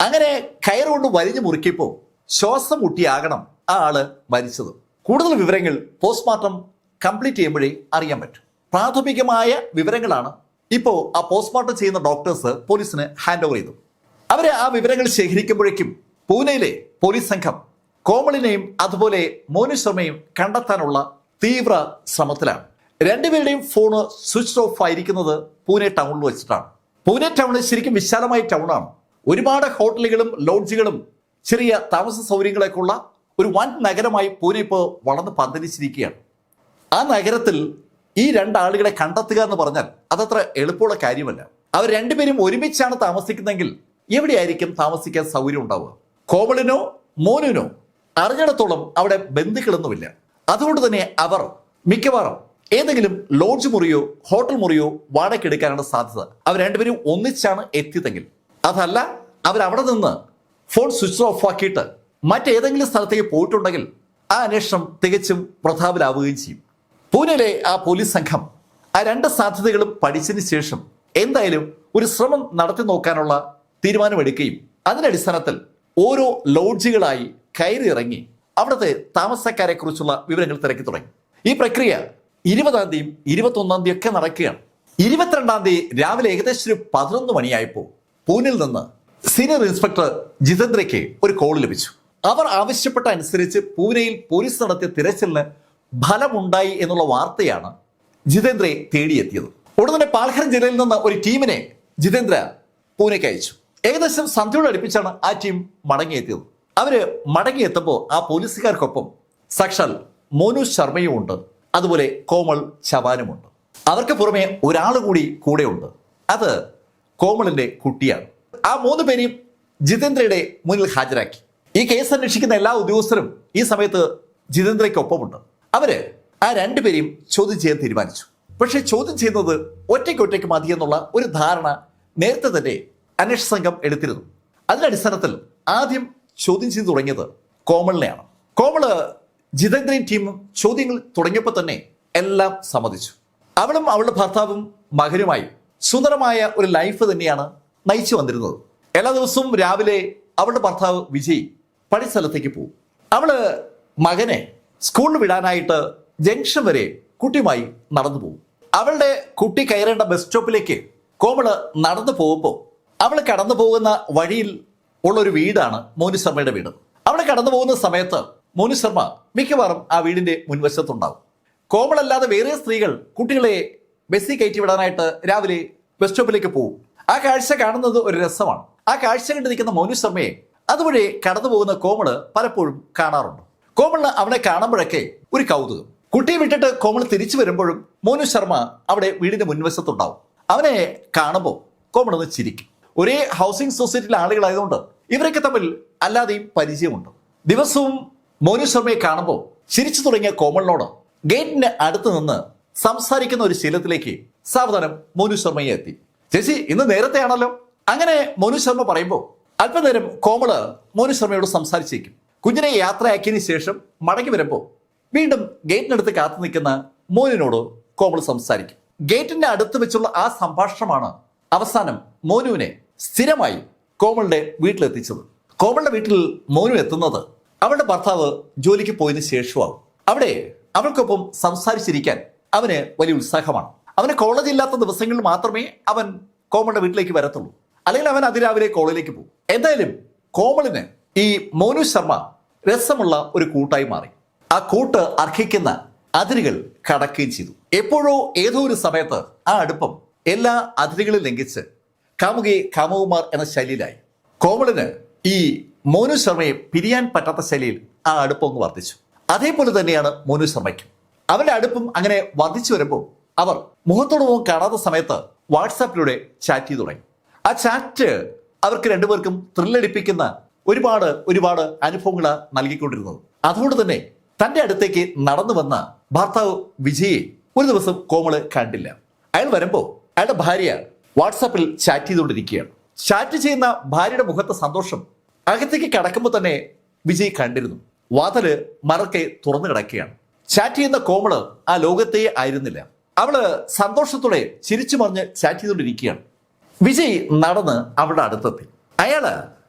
അങ്ങനെ കയറ് കൊണ്ട് വരിഞ്ഞ് മുറുക്കിയപ്പോൾ ശ്വാസം മുട്ടിയാകണം ആ ആൾ മരിച്ചത്. കൂടുതൽ വിവരങ്ങൾ പോസ്റ്റ്മോർട്ടം കംപ്ലീറ്റ് ചെയ്യുമ്പോഴേ അറിയാൻ പറ്റും. പ്രാഥമികമായ വിവരങ്ങളാണ് ഇപ്പോൾ ആ പോസ്റ്റ്മോർട്ടം ചെയ്യുന്ന ഡോക്ടേഴ്സ് പോലീസിന് ഹാൻഡ് ഓവർ ചെയ്തു അവർ ആ വിവരങ്ങൾ ശേഖരിക്കുമ്പോഴേക്കും പൂനെയിലെ പോലീസ് സംഘം കോമളിനെയും അതുപോലെ മോനു ശർമ്മയും കണ്ടെത്താനുള്ള തീവ്ര ശ്രമത്തിലാണ്. രണ്ടുപേരുടെയും ഫോണ് സ്വിച്ച് ഓഫ് ആയിരിക്കുന്നത് പൂനെ ടൗണിൽ വെച്ചിട്ടാണ്. പൂനെ ടൗൺ ശരിക്കും വിശാലമായ ടൗണാണ്. ഒരുപാട് ഹോട്ടലുകളും ലോഡ്ജുകളും ചെറിയ താമസ സൗകര്യങ്ങളൊക്കെ ഉള്ള ഒരു വൻ നഗരമായി പൂനെ ഇപ്പോൾ വളർന്ന് പന്തലിച്ചിരിക്കുകയാണ്. ആ നഗരത്തിൽ ഈ രണ്ടാളുകളെ കണ്ടെത്തുക എന്ന് പറഞ്ഞാൽ അതത്ര എളുപ്പമുള്ള കാര്യമല്ല. അവർ രണ്ടുപേരും ഒരുമിച്ചാണ് താമസിക്കുന്നതെങ്കിൽ എവിടെയായിരിക്കും താമസിക്കാൻ സൗകര്യം ഉണ്ടാവുക? കോമളിനോ മോനുനോ അറിഞ്ഞിടത്തോളം അവിടെ ബന്ധുക്കളൊന്നുമില്ല. അതുകൊണ്ട് തന്നെ അവർ മിക്കവാറും ഏതെങ്കിലും ലോഡ്ജ് മുറിയോ ഹോട്ടൽ മുറിയോ വാടകയ്ക്ക് എടുക്കാനാണ് സാധ്യത. അവർ രണ്ടുപേരും ഒന്നിച്ചാണ് എത്തിയതെങ്കിൽ. അതല്ല അവരവിടെ നിന്ന് ഫോൺ സ്വിച്ച് ഓഫ് ആക്കിയിട്ട് മറ്റേതെങ്കിലും സ്ഥലത്തേക്ക് പോയിട്ടുണ്ടെങ്കിൽ ആ അന്വേഷണം തികച്ചും പ്രതാപിലാവുകയും ചെയ്യും. പൂനെയിലെ ആ പോലീസ് സംഘം ആ രണ്ട് സാധ്യതകളും പഠിച്ചതിന് ശേഷം എന്തായാലും ഒരു ശ്രമം നടത്തി നോക്കാനുള്ള തീരുമാനമെടുക്കുകയും അതിന്റെ അടിസ്ഥാനത്തിൽ ഓരോ ലോഡ്ജുകളായി കയറി ഇറങ്ങി അവിടുത്തെ താമസക്കാരെ കുറിച്ചുള്ള വിവരങ്ങൾ തിരക്കി തുടങ്ങി. ഈ പ്രക്രിയ ഇരുപതാം തീയതിയും ഇരുപത്തൊന്നാം തീയതി ഒക്കെ നടക്കുകയാണ്. ഇരുപത്തിരണ്ടാം തീയതി രാവിലെ ഏകദേശം ഒരു പതിനൊന്ന് മണിയായപ്പോൾ പൂനിൽ നിന്ന് സീനിയർ ഇൻസ്പെക്ടർ ജിതേന്ദ്രയ്ക്ക് ഒരു കോൾ ലഭിച്ചു. അവർ ആവശ്യപ്പെട്ട അനുസരിച്ച് പൂനെയിൽ പോലീസ് നടത്തിയ തിരച്ചിലിന് ഫലമുണ്ടായി എന്നുള്ള വാർത്തയാണ് ജിതേന്ദ്രയെ തേടിയെത്തിയത്. ഉടൻ തന്നെ ജില്ലയിൽ നിന്ന് ഒരു ടീമിനെ ജിതേന്ദ്ര പൂനെക്ക് അയച്ചു. ഏകദേശം സന്ധ്യയോട് അടുപ്പിച്ചാണ് ആ ടീം മടങ്ങിയെത്തിയത്. അവർ മടങ്ങിയെത്തുമ്പോൾ ആ പോലീസുകാർക്കൊപ്പം സാക്ഷാൽ മോനു ശർമ്മയും ഉണ്ട്. അതുപോലെ കോമൾ ചവാനുമുണ്ട് അവർക്ക് പുറമെ ഒരാൾ കൂടി കൂടെയുണ്ട്. അത് കോമളിന്റെ കുട്ടിയാണ്. ആ മൂന്ന് പേരെയും ജിതേന്ദ്രയുടെ മുന്നിൽ ഹാജരാക്കി. ഈ കേസ് അന്വേഷിക്കുന്ന എല്ലാ ഉദ്യോഗസ്ഥരും ഈ സമയത്ത് ജിതേന്ദ്രയ്ക്കൊപ്പമുണ്ട്. അവർ ആ രണ്ടുപേരെയും ചോദ്യം ചെയ്യാൻ തീരുമാനിച്ചു. പക്ഷെ ചോദ്യം ചെയ്യുന്നത് ഒറ്റയ്ക്ക് ഒറ്റയ്ക്ക് മതി എന്നുള്ള ഒരു ധാരണ നേരത്തെ തന്നെ അന്വേഷണ സംഘം എടുത്തിരുന്നു. അതിന്റെ അടിസ്ഥാനത്തിൽ ആദ്യം ചോദ്യം ചെയ്തു തുടങ്ങിയത് കോമളിനെയാണ്. കോമൾ ജിതേന്ദ്രയും ടീം ചോദ്യങ്ങൾ തുടങ്ങിയപ്പോൾ തന്നെ എല്ലാം സമ്മതിച്ചു. അവളും അവളുടെ ഭർത്താവും മകനുമായി സുന്ദരമായ ഒരു ലൈഫ് തന്നെയാണ് നയിച്ചു വന്നിരുന്നത്. എല്ലാ ദിവസവും രാവിലെ അവളുടെ ഭർത്താവ് വിജയ് പണിസ്ഥലത്തേക്ക് പോകും. അവൾ മകനെ സ്കൂളിൽ വിടാനായിട്ട് ജംഗ്ഷൻ വരെ കുട്ടിയുമായി നടന്നു പോകും. അവളുടെ കുട്ടി കയറേണ്ട ബസ് സ്റ്റോപ്പിലേക്ക് കോമൾ നടന്നു പോകുമ്പോൾ അവൾ കടന്നു പോകുന്ന വഴിയിൽ ഉള്ള ഒരു വീടാണ് മോനു ശർമ്മയുടെ വീട്. അവൾ കടന്നു പോകുന്ന സമയത്ത് മോനു ശർമ്മ മിക്കവാറും ആ വീടിന്റെ മുൻവശത്തുണ്ടാവും. കോമളല്ലാതെ വേറെ സ്ത്രീകൾ കുട്ടികളെ ബസ്സിൽ കയറ്റി വിടാനായിട്ട് രാവിലെ ബസ് സ്റ്റോപ്പിലേക്ക് പോകും ആ കാഴ്ച കാണുന്നത് ഒരു രസമാണ്. ആ കാഴ്ച കണ്ടിരിക്കുന്ന മോനു ശർമ്മയെ അതുവഴി കടന്നു പോകുന്ന കോമൾ പലപ്പോഴും കാണാറുണ്ട്. കോമളിന് അവനെ കാണുമ്പോഴൊക്കെ ഒരു കൗതുകം. കുട്ടിയെ വിട്ടിട്ട് കോമൾ തിരിച്ചു വരുമ്പോഴും മോനു ശർമ്മ അവിടെ വീടിന്റെ മുൻവശത്തുണ്ടാവും. അവനെ കാണുമ്പോൾ കോമളൊന്ന് ചിരിക്കും. ഒരേ ഹൗസിംഗ് സൊസൈറ്റിയിലെ ആളുകളായതുകൊണ്ട് ഇവരൊക്കെ തമ്മിൽ അല്ലാതെയും പരിചയമുണ്ട്. ദിവസവും മോനു ശർമ്മയെ കാണുമ്പോൾ ചിരിച്ചു തുടങ്ങിയ കോമളിനോട് ഗേറ്റിന് അടുത്ത് നിന്ന് സംസാരിക്കുന്ന ഒരു ശീലത്തിലേക്ക് സാവധാനം മോനു ശർമ്മയെ എത്തി. ചേച്ചി ഇന്ന് നേരത്തെ ആണല്ലോ അങ്ങനെ മോനു ശർമ്മ പറയുമ്പോൾ അല്പനേരം കോമൾ മോനു ശർമ്മയോട് സംസാരിച്ചേക്കും. കുഞ്ഞിനെ യാത്രയാക്കിയതിനു ശേഷം മടങ്ങി വരുമ്പോൾ വീണ്ടും ഗേറ്റിനടുത്ത് കാത്തു നിൽക്കുന്ന മോനുവിനോട് കോമൾ സംസാരിക്കും. ഗേറ്റിന്റെ അടുത്ത് വെച്ചുള്ള ആ സംഭാഷണമാണ് അവസാനം മോനുവിനെ സ്ഥിരമായി കോമളുടെ വീട്ടിലെത്തിച്ചത്. കോമളുടെ വീട്ടിൽ മോനു എത്തുന്നത് അവളുടെ ഭർത്താവ് ജോലിക്ക് പോയതിന് ശേഷമാവും അവിടെ അവൾക്കൊപ്പം സംസാരിച്ചിരിക്കാൻ അവന് വലിയ ഉത്സാഹമാണ്. അവന് കോളേജ് ഇല്ലാത്ത ദിവസങ്ങളിൽ മാത്രമേ അവൻ കോമളുടെ വീട്ടിലേക്ക് വരത്തുള്ളൂ. അല്ലെങ്കിൽ അവൻ അതിരാവിലെ കോളേജിലേക്ക് പോകും. എന്തായാലും കോമളിന് ഈ മോനു ശർമ്മ രസമുള്ള ഒരു കൂട്ടായി മാറി. ആ കൂട്ട് അർഹിക്കുന്ന അതിരുകൾ കടക്കുകയും ചെയ്തു. എപ്പോഴോ ഏതോ ഒരു സമയത്ത് ആ അടുപ്പം എല്ലാ അതിരുകളും ലംഘിച്ച് കാമുകി കാമുകുമാർ എന്ന ശൈലിയിലായി. കോമളിന് ഈ മോനു ശർമ്മയെ പിരിയാൻ പറ്റാത്ത ശൈലിയിൽ ആ അടുപ്പം വർദ്ധിച്ചു. അതേപോലെ തന്നെയാണ് മോനു ശർമ്മയ്ക്കും. അവരുടെ അടുപ്പം അങ്ങനെ വർദ്ധിച്ചു വരുമ്പോൾ അവർ മുഖത്തോട് മുഖം കാണാത്ത സമയത്ത് വാട്സാപ്പിലൂടെ ചാറ്റ് ചെയ്തു തുടങ്ങി. ആ ചാറ്റ് അവർക്ക് രണ്ടുപേർക്കും ത്രില്ലടിപ്പിക്കുന്ന ഒരുപാട് ഒരുപാട് അനുഭവങ്ങൾ നൽകിക്കൊണ്ടിരുന്നത്. അതുകൊണ്ട് തന്നെ തന്റെ അടുത്തേക്ക് നടന്നു വന്ന ഭർത്താവ് വിജയെ ഒരു ദിവസം കോമൾ കണ്ടില്ല. അയാൾ വരുമ്പോൾ അയാളുടെ ഭാര്യ വാട്സാപ്പിൽ ചാറ്റ് ചെയ്തുകൊണ്ടിരിക്കുകയാണ്. ചാറ്റ് ചെയ്യുന്ന ഭാര്യയുടെ മുഖത്തെ സന്തോഷം അകത്തേക്ക് കടക്കുമ്പോൾ തന്നെ വിജയ് കണ്ടിരുന്നു. വാതൽ മറക്കെ തുറന്നു കിടക്കുകയാണ്. ചാറ്റ് ചെയ്യുന്ന കോമൾ ആ ലോകത്തെ ആയിരുന്നില്ല. അവൾ സന്തോഷത്തോടെ ചിരിച്ചു മറിഞ്ഞ് ചാറ്റ് ചെയ്തുകൊണ്ടിരിക്കുകയാണ്. വിജയ് നടന്ന് അവളുടെ അടുത്തെത്തി. അയാൾ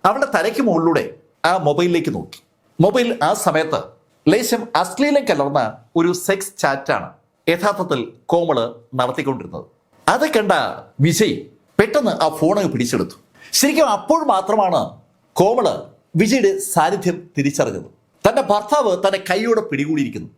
അവളുടെ തലയ്ക്ക് മുകളിലൂടെ ആ മൊബൈലിലേക്ക് നോക്കി. മൊബൈൽ ആ സമയത്ത് ലേശം അശ്ലീലം കലർന്ന ഒരു സെക്സ് ചാറ്റാണ് യഥാർത്ഥത്തിൽ കോമൾ നടത്തിക്കൊണ്ടിരുന്നത്. അത് കണ്ട വിജയ് പെട്ടെന്ന് ആ ഫോൺ പിടിച്ചെടുത്തു. ശരിക്കും അപ്പോൾ മാത്രമാണ് കോമൾ വിജയുടെ സാന്നിധ്യം തിരിച്ചറിഞ്ഞത്. തന്റെ ഭർത്താവ് തന്റെ കൈയോടെ പിടികൂടിയിരിക്കുന്നു.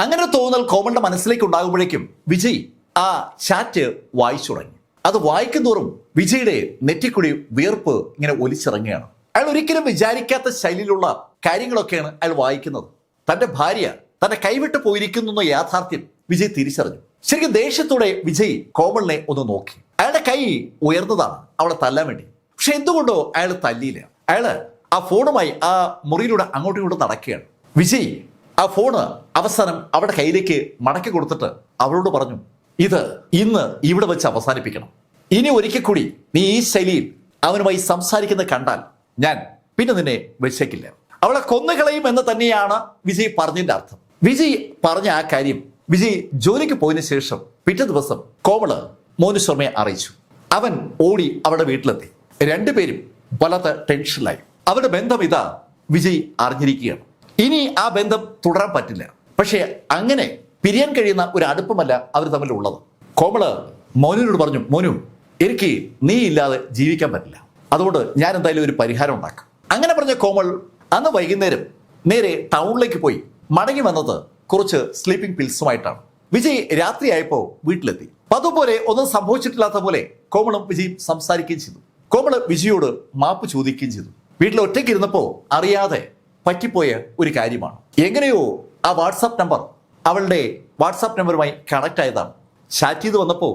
അങ്ങനെ തോന്നൽ കോമളുടെ മനസ്സിലേക്ക് ഉണ്ടാകുമ്പോഴേക്കും വിജയ് ആ ചാറ്റ് വായിച്ചു തുടങ്ങി അത് വായിക്കുന്തോറും വിജയുടെ നെറ്റിക്കുടി വിയർപ്പ് ഇങ്ങനെ ഒലിച്ചിറങ്ങുകയാണ്. അയാൾ ഒരിക്കലും വിചാരിക്കാത്ത ശൈലിയിലുള്ള കാര്യങ്ങളൊക്കെയാണ് അയാൾ വായിക്കുന്നത്. തന്റെ ഭാര്യ തന്റെ കൈവിട്ട് പോയിരിക്കുന്നു എന്ന യാഥാർത്ഥ്യം വിജയ് തിരിച്ചറിഞ്ഞു. ശരിക്കും ദേഷ്യത്തോടെ വിജയ് കോമളിനെ ഒന്ന് നോക്കി. അയാളുടെ കൈ ഉയർന്നതാണ്. അവളെ തല്ലാൻ വേണ്ടി. പക്ഷെ എന്തുകൊണ്ടോ അയാൾ തല്ലിയില്ല. അയാൾ ആ ഫോണുമായി ആ മുറിയിലൂടെ അങ്ങോട്ടും ഇങ്ങോട്ടും നടക്കുകയാണ്. വിജയ് ആ ഫോണ് അവസാനം അവളുടെ കയ്യിലേക്ക് മടക്കി കൊടുത്തിട്ട് അവളോട് പറഞ്ഞു ഇത് ഇന്ന് ഇവിടെ വെച്ച് അവസാനിപ്പിക്കണം. ഇനി ഒരിക്കൽ കൂടി നീ ഈ ശൈലിയിൽ അവനുമായി സംസാരിക്കുന്നത് കണ്ടാൽ ഞാൻ പിന്നെ നിന്നെ വെച്ചേക്കില്ല. അവളെ കൊന്നുകളയും എന്ന് തന്നെയാണ് വിജയ് പറഞ്ഞതിന്റെ അർത്ഥം. വിജയ് പറഞ്ഞ ആ കാര്യം വിജയ് ജോലിക്ക് പോയതിനു ശേഷം പിറ്റേ ദിവസം കോമൾ മോനു ശർമ്മയെ അറിയിച്ചു. അവൻ ഓടി അവരുടെ വീട്ടിലെത്തി. രണ്ടുപേരും വല്ലാത്ത ടെൻഷനിലായി. അവരുടെ ബന്ധം ഇതാ വിജയ് അറിഞ്ഞിരിക്കുകയാണ്. ഇനി ആ ബന്ധം തുടരാൻ പറ്റില്ല. പക്ഷേ അങ്ങനെ പിരിയാൻ കഴിയുന്ന ഒരു അടുപ്പമല്ല അവർ തമ്മിലുള്ളത്. കോമൾ മോനുവിനോട് പറഞ്ഞു മോനു എനിക്ക് നീ ഇല്ലാതെ ജീവിക്കാൻ പറ്റില്ല. അതുകൊണ്ട് ഞാൻ എന്തായാലും ഒരു പരിഹാരം ഉണ്ടാക്കാം. അങ്ങനെ പറഞ്ഞ കോമൾ അന്ന് വൈകുന്നേരം നേരെ ടൗണിലേക്ക് പോയി. മടങ്ങി വന്നത് കുറച്ച് സ്ലീപ്പിംഗ് പിൽസുമായിട്ടാണ് വിജയ് രാത്രിയായപ്പോ വീട്ടിലെത്തി. അതുപോലെ ഒന്നും സംഭവിച്ചിട്ടില്ലാത്ത പോലെ കോമളും വിജയും സംസാരിക്കുകയും ചെയ്തു. കോമൾ വിജയോട് മാപ്പ് ചോദിക്കുകയും ചെയ്തു. വീട്ടിൽ ഒറ്റയ്ക്ക് ഇരുന്നപ്പോ അറിയാതെ പറ്റിപ്പോയ ഒരു കാര്യമാണ്. എങ്ങനെയോ ആ വാട്സാപ്പ് നമ്പർ അവളുടെ വാട്സാപ്പ് നമ്പറുമായി കണക്ട് ആയതാണ്. ചാറ്റ് ചെയ്ത് വന്നപ്പോൾ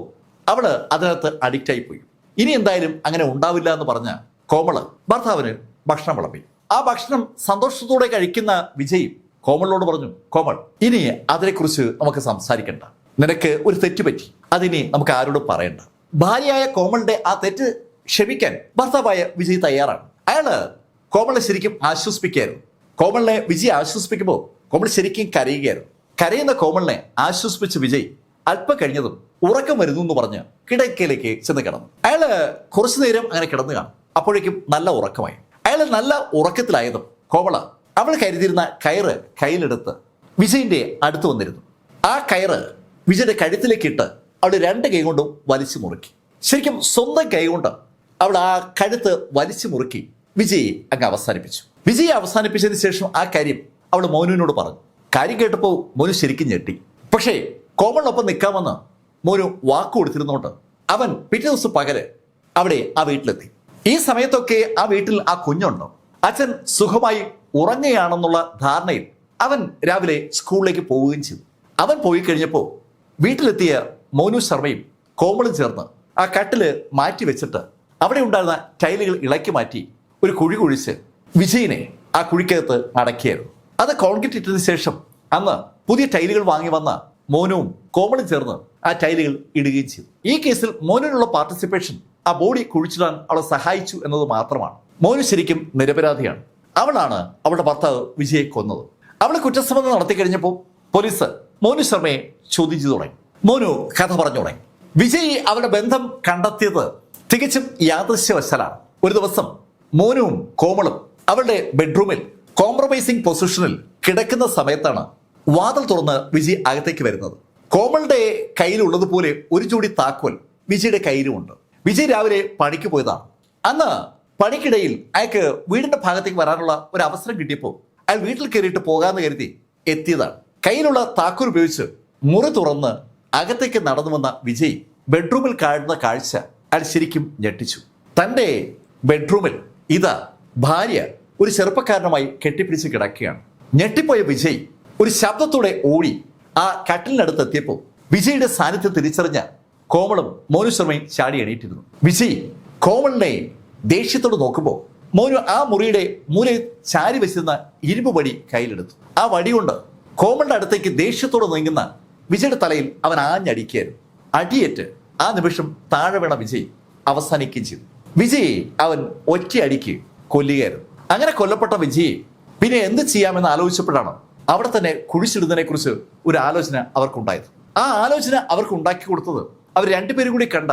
അവൾ അതിനകത്ത് അഡിക്റ്റ് ആയി പോയി. ഇനി എന്തായാലും അങ്ങനെ ഉണ്ടാവില്ല എന്ന് പറഞ്ഞ കോമൾ ഭർത്താവിന് ഭക്ഷണം വിളമ്പി. ആ ഭക്ഷണം സന്തോഷത്തോടെ കഴിക്കുന്ന വിജയ് കോമളിനോട് പറഞ്ഞു കോമൾ ഇനി അതിനെക്കുറിച്ച് നമുക്ക് സംസാരിക്കണ്ട. നിനക്ക് ഒരു തെറ്റ് പറ്റി. അതിനി നമുക്ക് ആരോടും പറയണ്ട. ഭാര്യയായ കോമളിന്റെ ആ തെറ്റ് ക്ഷമിക്കാൻ ഭർത്താവായ വിജയ് തയ്യാറാണ്. അയാൾ കോമളിനെ ശരിക്കും ആശ്വസിപ്പിക്കായിരുന്നു കോമളിനെ വിജയ് ആശ്വസിപ്പിക്കുമ്പോൾ കോമൾ ശരിക്കും കരയുകയായിരുന്നു. കരയുന്ന കോമളിനെ ആശ്വസിപ്പിച്ച വിജയ് അല്പം കഴിഞ്ഞതും ഉറക്കം വരുന്നു എന്ന് പറഞ്ഞ് കിടക്കയിലേക്ക് ചെന്ന് കിടന്നു. അയാൾ കുറച്ചു നേരം അങ്ങനെ കിടന്നു കാണും. അപ്പോഴേക്കും നല്ല ഉറക്കമായി. അയാൾ നല്ല ഉറക്കത്തിലായതും കോമള അവൾ കരുതിയിരുന്ന കയറ് കയ്യിലെടുത്ത് വിജയിന്റെ അടുത്ത് വന്നിരുന്നു. ആ കയറ് വിജയുടെ കഴുത്തിലേക്ക് ഇട്ട് അവൾ രണ്ട് കൈ കൊണ്ടും വലിച്ചു മുറുക്കി. ശരിക്കും സ്വന്തം കൈ കൊണ്ട് അവൾ ആ കഴുത്ത് വലിച്ചു മുറുക്കി വിജയ് അങ്ങ് അവസാനിപ്പിച്ചു. വിജയ് അവസാനിപ്പിച്ചതിന് ശേഷം ആ കാര്യം അവൾ മോനുവിനോട് പറഞ്ഞു. കാര്യം കേട്ടപ്പോൾ മോനു ശരിക്കും ഞെട്ടി. പക്ഷേ കോമളിനൊപ്പം നിൽക്കാമെന്ന് മോനു വാക്ക് കൊടുത്തിരുന്നോണ്ട് അവൻ പിറ്റേ ദിവസം പകൽ അവിടെ ആ വീട്ടിലെത്തി. ഈ സമയത്തൊക്കെ ആ വീട്ടിൽ ആ കുഞ്ഞുണ്ടോ. അച്ഛൻ സുഖമായി ഉറങ്ങുകയാണെന്നുള്ള ധാരണയിൽ അവൻ രാവിലെ സ്കൂളിലേക്ക് പോവുകയും ചെയ്തു. അവൻ പോയി കഴിഞ്ഞപ്പോൾ വീട്ടിലെത്തിയ മോനു ശർമ്മയും കോമളും ചേർന്ന് ആ കട്ടിൽ മാറ്റി വെച്ചിട്ട് അവിടെ ഉണ്ടായിരുന്ന ടൈലുകൾ ഇളക്കി മാറ്റി ഒരു കുഴി കുഴിച്ച് വിജയിനെ ആ കുഴിക്കകത്ത് അടക്കിയായിരുന്നു. അത് കോൺക്രീറ്റ് ഇട്ടതിന് ശേഷം അന്ന് പുതിയ ടൈലുകൾ വാങ്ങി വന്ന മോനുവും കോമളും ചേർന്ന് ആ ടൈലുകൾ ഇടുകയും ചെയ്തു. ഈ കേസിൽ മോനുവിനുള്ള പാർട്ടിസിപ്പേഷൻ ആ ബോഡി കുഴിച്ചിടാൻ അവളെ സഹായിച്ചു എന്നത് മാത്രമാണ്. മോനു ശരിക്കും നിരപരാധിയാണ്. അവളാണ് അവളുടെ ഭർത്താവ് വിജയെ കൊന്നത്. അവളെ കുറ്റസമ്മതം നടത്തി കഴിഞ്ഞപ്പോൾ പോലീസ് മോനു ശർമ്മയെ ചോദിച്ചു തുടങ്ങി. മോനു കഥ പറഞ്ഞു തുടങ്ങി. വിജയ് അവരുടെ ബന്ധം കണ്ടെത്തിയത് തികച്ചും യാദൃശ്യവശാലാണ്. ഒരു ദിവസം മോനുവും കോമളും അവളുടെ ബെഡ്റൂമിൽ കോംപ്രമൈസിംഗ് പൊസിഷനിൽ കിടക്കുന്ന സമയത്താണ് വാതിൽ തുറന്ന് വിജയ് അകത്തേക്ക് വരുന്നത്. കോമളുടെ കയ്യിലുള്ളതുപോലെ ഒരു ചൂടി താക്കോൽ വിജയുടെ കയ്യിലുമുണ്ട്. വിജയ് രാവിലെ പണിക്ക് പോയതാണ്. അന്ന് പണിക്കിടയിൽ അയാൾക്ക് വീടിന്റെ ഭാഗത്തേക്ക് വരാനുള്ള ഒരു അവസരം കിട്ടിയപ്പോൾ അയാൾ വീട്ടിൽ കയറിയിട്ട് പോകാമെന്ന് കരുതി എത്തിയതാണ്. കയ്യിലുള്ള താക്കൂർ ഉപയോഗിച്ച് മുറി തുറന്ന് അകത്തേക്ക് നടന്നു വന്ന വിജയ് ബെഡ്റൂമിൽ കാണുന്ന കാഴ്ച അയാൾ ശരിക്കും ഞെട്ടിച്ചു. തന്റെ ബെഡ്റൂമിൽ ഇതാ ഭാര്യ ഒരു ചെറുപ്പക്കാരനുമായി കെട്ടിപ്പിടിച്ച് കിടക്കുകയാണ്. ഞെട്ടിപ്പോയ വിജയ് ഒരു ശബ്ദത്തോടെ ഓടി ആ കട്ടിലിനടുത്ത് എത്തിയപ്പോൾ വിജയുടെ സാന്നിധ്യം തിരിച്ചറിഞ്ഞ കോമളും മോനു ശർമ്മയും ചാടി എണീറ്റിരുന്നു. വിജയ് കോമളിനെ ദേഷ്യത്തോട് നോക്കുമ്പോൾ മോനു ആ മുറിയുടെ മൂലയിൽ ചാരി വെച്ചിരുന്ന ഇരുമ്പ് വടി കയ്യിലെടുത്തു. ആ വടി കൊണ്ട് കോമളുടെ അടുത്തേക്ക് ദേഷ്യത്തോട് നീങ്ങുന്ന വിജയുടെ തലയിൽ അവൻ ആഞ്ഞടിക്കുകയായിരുന്നു. അടിയേറ്റ് ആ നിമിഷം താഴെ വീണ വിജയ് അവസാനിക്കുകയും ചെയ്തു. വിജയെ അവൻ ഒറ്റയടിക്ക് കൊല്ലുകയായിരുന്നു. അങ്ങനെ കൊല്ലപ്പെട്ട വിജയെ പിന്നെ എന്ത് ചെയ്യാമെന്ന് ആലോചിച്ചപ്പോഴാണ് അവിടെ തന്നെ കുഴിച്ചിടുന്നതിനെ കുറിച്ച് ഒരു ആലോചന അവർക്കുണ്ടായത്. ആ ആലോചന അവർക്ക് ഉണ്ടാക്കി കൊടുത്തത് അവർ രണ്ടുപേരും കൂടി കണ്ട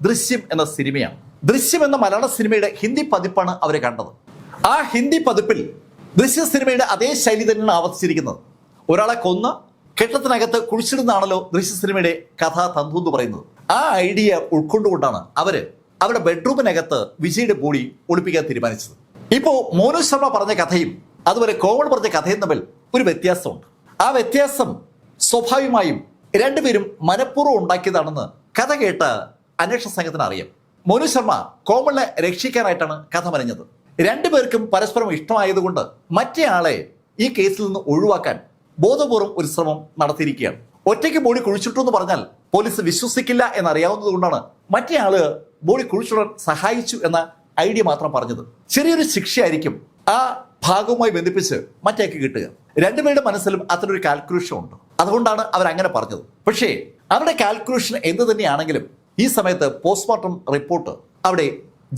ദൃശ്യം എന്ന സിനിമയാണ്. ദൃശ്യം എന്ന മലയാള സിനിമയുടെ ഹിന്ദി പതിപ്പാണ് അവർ കണ്ടത്. ആ ഹിന്ദി പതിപ്പിൽ ദൃശ്യ സിനിമയുടെ അതേ ശൈലി തന്നെയാണ് ആവർത്തിച്ചിരിക്കുന്നത്. ഒരാളെ കൊന്ന് കെട്ടത്തിനകത്ത് കുഴിച്ചിടുന്നതാണല്ലോ ദൃശ്യ സിനിമയുടെ കഥാ തന്തു എന്ന് പറയുന്നത്. ആ ഐഡിയ ഉൾക്കൊണ്ടുകൊണ്ടാണ് അവർ അവരുടെ ബെഡ്റൂമിനകത്ത് വിജയുടെ ബോഡി ഒളിപ്പിക്കാൻ തീരുമാനിച്ചത്. ഇപ്പോ മോനു ശർമ്മ പറഞ്ഞ കഥയും അതുപോലെ കോവൾ പറഞ്ഞ കഥയും തമ്മിൽ ഒരു വ്യത്യാസമുണ്ട്. ആ വ്യത്യാസം സ്വാഭാവികമായും രണ്ടുപേരും മനഃപൂർവം ഉണ്ടാക്കിയതാണെന്ന് കഥ കേട്ട അന്വേഷണ സംഘത്തിന് അറിയാം. മോനു ശർമ്മ കോമളിനെ രക്ഷിക്കാനായിട്ടാണ് കഥ രണ്ടു രണ്ടുപേർക്കും പരസ്പരം ഇഷ്ടമായതുകൊണ്ട് മറ്റേയാളെ ഈ കേസിൽ നിന്ന് ഒഴിവാക്കാൻ ബോധപൂർവം ഒരു ശ്രമം നടത്തിയിരിക്കുകയാണ്. ഒറ്റയ്ക്ക് ബോഡി കുഴിച്ചിട്ടു എന്ന് പറഞ്ഞാൽ പോലീസ് വിശ്വസിക്കില്ല എന്നറിയാവുന്നത് കൊണ്ടാണ് മറ്റേ ആൾ ബോഡി കുഴിച്ചിടാൻ സഹായിച്ചു എന്ന ഐഡിയ മാത്രം പറഞ്ഞത്. ചെറിയൊരു ശിക്ഷയായിരിക്കും ആ ഭാഗവുമായി ബന്ധിപ്പിച്ച് മറ്റേക്ക് കിട്ടുക. രണ്ടുപേരുടെ മനസ്സിലും അത്തരൊരു കാൽക്കുലേഷൻ ഉണ്ട്. അതുകൊണ്ടാണ് അവർ അങ്ങനെ പറഞ്ഞത്. പക്ഷേ അവരുടെ കാൽക്കുലേഷൻ എന്ത് തന്നെയാണെങ്കിലും ഈ സമയത്ത് പോസ്റ്റ്മോർട്ടം റിപ്പോർട്ട് അവിടെ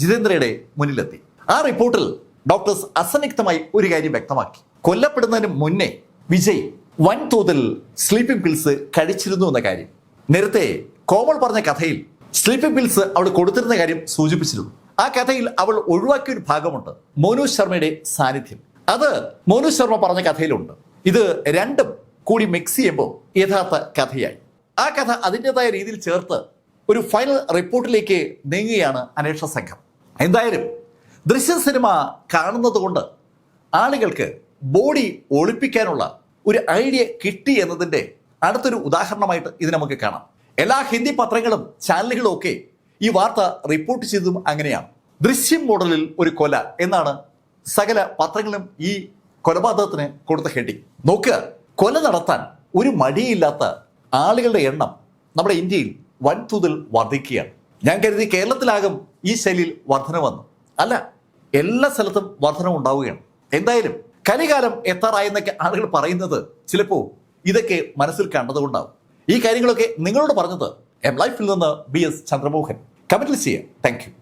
ജിതേന്ദ്രയുടെ മുന്നിലെത്തി. ആ റിപ്പോർട്ടിൽ ഡോക്ടേഴ്സ് അസന്നിഗ്ധമായി ഒരു കാര്യം വ്യക്തമാക്കി. കൊല്ലപ്പെടുന്നതിന് മുന്നേ വിജയ് വൻതോതിൽ സ്ലീപ്പിംഗ് പിൽസ് കഴിച്ചിരുന്നു എന്ന കാര്യം. നേരത്തെ കോമൾ പറഞ്ഞ കഥയിൽ സ്ലീപ്പിംഗ് പിൽസ് അവൾ കൊടുത്തിരുന്ന കാര്യം സൂചിപ്പിച്ചിരുന്നു. ആ കഥയിൽ അവൾ ഒഴിവാക്കിയ ഒരു ഭാഗമുണ്ട്. മോനു ശർമ്മയുടെ സാന്നിധ്യം. അത് മോനു ശർമ്മ പറഞ്ഞ കഥയിലുണ്ട്. ഇത് രണ്ടും കൂടി മിക്സ് ചെയ്യുമ്പോൾ യഥാർത്ഥ കഥയായി. ആ കഥ അതിന്റെതായ രീതിയിൽ ചേർത്ത് ഒരു ഫൈനൽ റിപ്പോർട്ടിലേക്ക് നീങ്ങുകയാണ് അന്വേഷണ സംഘം. എന്തായാലും ദൃശ്യ സിനിമ കാണുന്നത് കൊണ്ട് ആളുകൾക്ക് ബോഡി ഒളിപ്പിക്കാനുള്ള ഒരു ഐഡിയ കിട്ടി എന്നതിന്റെ അടുത്തൊരു ഉദാഹരണമായിട്ട് ഇത് നമുക്ക് കാണാം. എല്ലാ ഹിന്ദി പത്രങ്ങളും ചാനലുകളും ഒക്കെ ഈ വാർത്ത റിപ്പോർട്ട് ചെയ്തതും അങ്ങനെയാണ്. ദൃശ്യം മോഡലിൽ ഒരു കൊല എന്നാണ് സകല പത്രങ്ങളും ഈ കൊലപാതകത്തിന് കൊടുത്ത ഹെഡിങ്. നോക്കുക കൊല നടത്താൻ ഒരു മടിയില്ലാത്ത ആളുകളുടെ എണ്ണം നമ്മുടെ ഇന്ത്യയിൽ വൻതോതിൽ വർദ്ധിക്കുകയാണ് ഞാൻ കരുതി കേരളത്തിലാകും ഈ ശൈലിയിൽ വർധന വന്നു. അല്ല എല്ലാ സ്ഥലത്തും വർധന ഉണ്ടാവുകയാണ്. എന്തായാലും കലികാലം എത്താറായെന്നൊക്കെ ആളുകൾ പറയുന്നത് ചിലപ്പോൾ ഇതൊക്കെ മനസ്സിൽ കണ്ടതുകൊണ്ടാവും. ഈ കാര്യങ്ങളൊക്കെ നിങ്ങളോട് പറഞ്ഞത് എം ലൈഫിൽ നിന്ന് ബി എസ് ചന്ദ്രമോഹൻ. കമന്റിൽ ചെയ്യാം. താങ്ക്